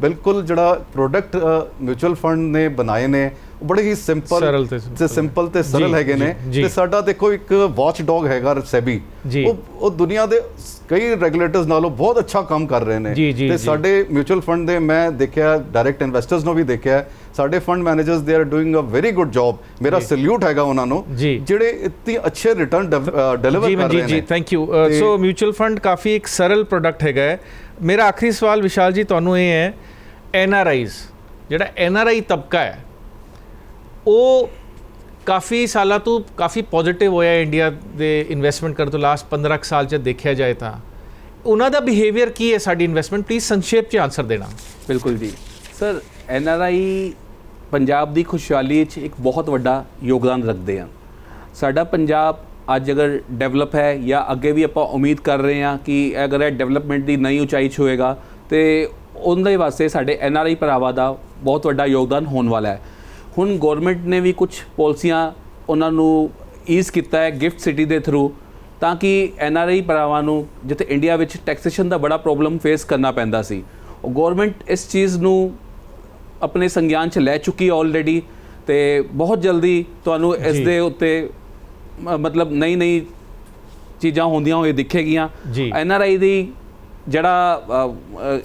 ਬਿਲਕੁਲ ਜਿਹੜਾ ਪ੍ਰੋਡਕਟ ਮਿਊਚੁਅਲ ਫੰਡ ਨੇ ਬਣਾਏ ਨੇ ਉਹ ਬੜੇ ਹੀ ਸਿੰਪਲ ਤੇ ਸਿੰਪਲ ਤੇ ਸਰਲ ਜੀ, ਹੈਗੇ ਨੇ। ਜੀ, ਜੀ। ਤੇ ਸਾਡਾ ਦੇਖੋ ਇੱਕ ਵਾਚ ਡੌਗ ਹੈਗਾ ਸੈਬੀ ਜੀ। ਉਹ ਉਹ ਦੁਨੀਆ ਦੇ ਕਈ ਰੈਗੂਲੇਟਰਸ ਨਾਲੋਂ ਬਹੁਤ ਅੱਛਾ ਕੰਮ ਕਰ ਰਹੇ ਨੇ। ਜੀ, ਜੀ, ਤੇ ਜੀ। ਸਾਡੇ ਮਿਊਚੁਅਲ ਫੰਡ ਦੇ ਮੈਂ ਦੇਖਿਆ ਡਾਇਰੈਕਟ ਇਨਵੈਸਟਰਸ ਨੂੰ ਵੀ ਦੇਖਿਆ। ਸਾਡੇ fund managers they are doing a very good job ਮੇਰਾ ਸੈਲੂਟ ਹੈਗਾ ਉਹਨਾਂ ਨੂੰ ਜੀ। ਜਿਹੜੇ ਇਤਨੀ ਅੱਛੇ ਰਿਟਰਨ ਡਿਲੀਵਰ ਜੀ ਕਰ ਰਹੇ ਜੀ ਨੇ thank you so mutual fund ਕਾਫੀ ਇੱਕ ਸਰਲ ਪ੍ਰੋਡਕਟ ਹੈਗਾ ਹੈ। ਮੇਰਾ ਆਖਰੀ ਸਵਾਲ ਵਿਸ਼ਾਲ ਜੀ ਤੁਹਾਨੂੰ ਇਹ ਹੈ ਐਨ ਆਰ ਆਈਜ਼ ਜਿਹੜਾ ਐਨ ਆਰ ਆਈ ਤਬਕਾ ਹੈ ਉਹ ਕਾਫੀ ਸਾਲਾਂ ਤੋਂ ਕਾਫੀ ਪੋਜ਼ਿਟਿਵ ਹੋਇਆ ਇੰਡੀਆ ਦੇ ਇਨਵੈਸਟਮੈਂਟ ਕਰਨ ਤੋਂ ਲਾਸਟ 15 ਕੁ ਸਾਲ ਚ ਦੇਖਿਆ ਜਾਏ ਤਾਂ। ਉਹਨਾਂ ਦਾ ਬਿਹੇਵੀਅਰ ਕੀ ਹੈ ਸਾਡੀ ਇਨਵੈਸਟਮੈਂਟ ਪਲੀਜ਼ ਸੰਖੇਪ ਚ ਆਨਸਰ ਦੇਣਾ। ਬਿਲਕੁਲ ਜੀ। Sir N R I Punjab ਦੀ ਖੁਸ਼ਹਾਲੀ 'ਚ ਇੱਕ ਬਹੁਤ ਵੱਡਾ ਯੋਗਦਾਨ ਰੱਖਦੇ ਆ। ਸਾਡਾ ਪੰਜਾਬ ਅੱਜ ਅਗਰ ਡਿਵੈਲਪ ਹੈ ਜਾਂ ਅੱਗੇ ਵੀ ਆਪਾਂ ਉਮੀਦ ਕਰ ਰਹੇ ਹਾਂ ਕਿ ਅਗਰ ਇਹ ਡਿਵੈਲਪਮੈਂਟ ਦੀ ਨਈ ਉਚਾਈ 'ਚ ਹੋਏਗਾ, ਤੇ ਉਹਦੇ ਵਾਸਤੇ ਸਾਡੇ ਐਨ ਆਰ ਆਈ ਭਰਾਵਾਂ ਦਾ ਬਹੁਤ ਵੱਡਾ ਯੋਗਦਾਨ ਹੋਣ ਵਾਲਾ ਹੈ। ਹੁਣ ਗਵਰਨਮੈਂਟ ਨੇ ਵੀ ਕੁਝ ਪਾਲਿਸੀਆਂ ਉਹਨਾਂ ਨੂੰ ਈਜ਼ ਕੀਤਾ ਹੈ ਗਿਫਟ ਸਿਟੀ ਦੇ ਥਰੂ ਤਾਂ ਕਿ ਐਨ ਆਰ ਆਈ ਭਰਾਵਾਂ ਨੂੰ ਜਿੱਥੇ ਇੰਡੀਆ ਵਿੱਚ ਟੈਕਸੇਸ਼ਨ ਦਾ ਬੜਾ ਪ੍ਰੋਬਲਮ ਫੇਸ ਕਰਨਾ ਪੈਂਦਾ ਸੀ ਉਹ ਗਵਰਨਮੈਂਟ ਇਸ ਚੀਜ਼ ਨੂੰ ਆਪਣੇ ਸੰਗਿਆਨ 'ਚ ਲੈ ਚੁੱਕੀ ਹੈ ਆਲਰੇਡੀ ਤੇ ਬਹੁਤ ਜਲਦੀ ਤੁਹਾਨੂੰ ਇਸ। ਦੇ ਉੱਤੇ ਮਤਲਬ ਨਈ ਨਈ ਚੀਜ਼ਾਂ ਹੁੰਦੀਆਂ ਹੋਏ ਦਿਖੇਗੀਆਂ। ਐਨ ਆਰ ਆਈ ਦੀ ਜਿਹੜਾ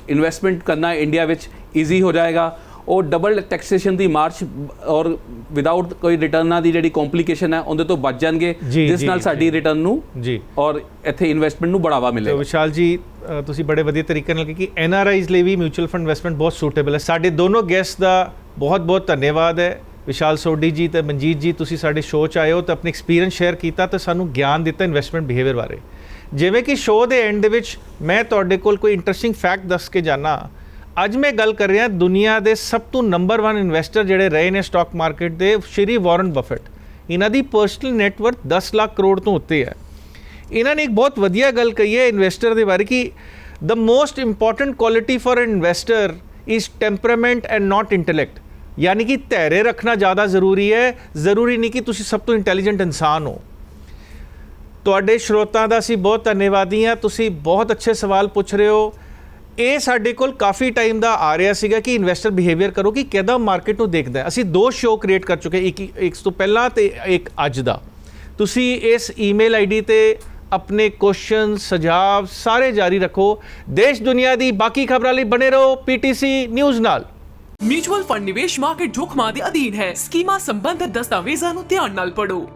ਇਨਵੈਸਟਮੈਂਟ ਕਰਨਾ ਇੰਡੀਆ ਵਿੱਚ ਈਜ਼ੀ ਹੋ ਜਾਏਗਾ ਉਹ ਡਬਲ ਟੈਕਸੇਸ਼ਨ ਦੀ ਮਾਰਚ ਔਰ ਵਿਦਆਊਟ ਕੋਈ ਰਿਟਰਨਾਂ ਦੀ ਜਿਹੜੀ ਕੰਪਲਿਕੇਸ਼ਨ ਹੈ ਉਹਦੇ ਤੋਂ ਬਚ ਜਾਣਗੇ ਜਿਸ ਨਾਲ ਸਾਡੀ। ਰਿਟਰਨ ਨੂੰ ਜੀ। ਔਰ ਇੱਥੇ ਇਨਵੈਸਟਮੈਂਟ ਨੂੰ ਬੜਾਵਾ ਤੇ ਮਿਲੇਗਾ ਵਿਸ਼ਾਲ ਜੀ ਤੁਸੀਂ ਬੜੇ ਵਧੀਆ ਤਰੀਕੇ ਨਾਲ ਕਿ ਐਨ ਆਰ ਆਈਜ਼ ਲਈ ਵੀ ਮਿਊਚੁਅਲ ਫੰਡ ਇਨਵੈਸਟਮੈਂਟ ਬਹੁਤ ਸੂਟੇਬਲ ਹੈ। ਸਾਡੇ ਦੋਨੋਂ ਗੈਸਟ ਦਾ ਬਹੁਤ ਬਹੁਤ ਧੰਨਵਾਦ ਹੈ। ਵਿਸ਼ਾਲ ਸੋਢੀ ਜੀ ਤੇ ਮਨਜੀਤ ਜੀ ਤੁਸੀਂ ਸਾਡੇ ਸ਼ੋਅ 'ਚ ਆਏ ਹੋ ਤੇ ਆਪਣੀ ਐਕਸਪੀਰੀਅੰਸ ਸ਼ੇਅਰ ਕੀਤਾ ਤੇ ਸਾਨੂੰ ਗਿਆਨ ਦਿੱਤਾ ਇਨਵੈਸਟਮੈਂਟ ਬਿਹੇਵੀਅਰ ਬਾਰੇ। ਜਿਵੇਂ ਕਿ ਸ਼ੋਅ ਦੇ ਐਂਡ ਦੇ ਵਿੱਚ ਮੈਂ ਤੁਹਾਡੇ ਕੋਲ ਕੋਈ ਇੰਟਰਸਟਿੰਗ ਫੈਕਟ ਦੱਸ ਕੇ ਜਾਣਾ ਅੱਜ ਮੈਂ ਗੱਲ ਕਰ ਰਿਹਾ ਦੁਨੀਆ ਦੇ ਸਭ ਤੋਂ ਨੰਬਰ 1 ਇਨਵੈਸਟਰ ਜਿਹੜੇ ਰਹੇ ਨੇ ਸਟਾਕ ਮਾਰਕੀਟ ਦੇ, ਸ਼੍ਰੀ ਵਾਰਨ ਬਫਟ ਇਹਨਾਂ ਦੀ personal net worth 10 lakh crore ਤੋਂ ਉੱਤੇ ਹੈ। ਇਹਨਾਂ ਨੇ ਇੱਕ ਬਹੁਤ ਵਧੀਆ ਗੱਲ ਕਹੀ ਹੈ ਇਨਵੈਸਟਰ ਦੇ ਬਾਰੇ ਕਿ the most important quality for an investor is temperament and not intellect ਯਾਨੀ ਕਿ ਧੈਰੇ ਰੱਖਣਾ ਜ਼ਿਆਦਾ ਜ਼ਰੂਰੀ ਹੈ। ਜ਼ਰੂਰੀ ਨਹੀਂ ਕਿ ਤੁਸੀਂ ਸਭ ਤੋਂ ਇੰਟੈਲੀਜੈਂਟ ਇਨਸਾਨ ਹੋ। ਤੁਹਾਡੇ ਸ਼ਰੋਤਾਂ ਦਾ ਅਸੀਂ ਬਹੁਤ ਧੰਨਵਾਦੀ ਹਾਂ। ਤੁਸੀਂ ਬਹੁਤ ਅੱਛੇ ਸਵਾਲ ਪੁੱਛ ਰਹੇ ਹੋ। ਇਹ ਸਾਡੇ ਕੋਲ ਕਾਫੀ ਟਾਈਮ ਦਾ ਆ ਰਿਹਾ ਸੀਗਾ ਕਿ ਇਨਵੈਸਟਰ ਬਿਹੇਵੀਅਰ ਕਰੋ ਕਿ ਕਿਦਾਂ ਮਾਰਕੀਟ ਨੂੰ ਦੇਖਦਾ ਹੈ। ਅਸੀਂ ਦੋ ਸ਼ੋਅ ਕ੍ਰੀਏਟ ਕਰ ਚੁੱਕੇ ਇੱਕ ਇੱਕ ਤੋਂ ਪਹਿਲਾਂ ਤੇ ਇੱਕ ਅੱਜ ਦਾ। ਤੁਸੀਂ ਇਸ ਈਮੇਲ ਆਈਡੀ ਤੇ ਆਪਣੇ ਕੁਐਸਚਨ ਸੁਝਾਅ ਸਾਰੇ ਜਾਰੀ ਰੱਖੋ। ਦੇਸ਼, ਦੁਨੀਆ ਦੀ ਬਾਕੀ ਖਬਰਾਂ ਲਈ ਬਣੇ ਰਹੋ ਪੀਟੀਸੀ ਨਿਊਜ਼ ਨਾਲ। ਮਿਊਚੁਅਲ ਫੰਡ ਨਿਵੇਸ਼ ਮਾਰਕੀਟ ਜੋਖਮਾਂ ਦੇ ਅਧੀਨ ਹੈ। ਸਕੀਮਾਂ ਸੰਬੰਧਤ ਦਸਤਾਵੇਜ਼ਾਂ ਨੂੰ ਧਿਆਨ ਨਾਲ ਪੜ੍ਹੋ।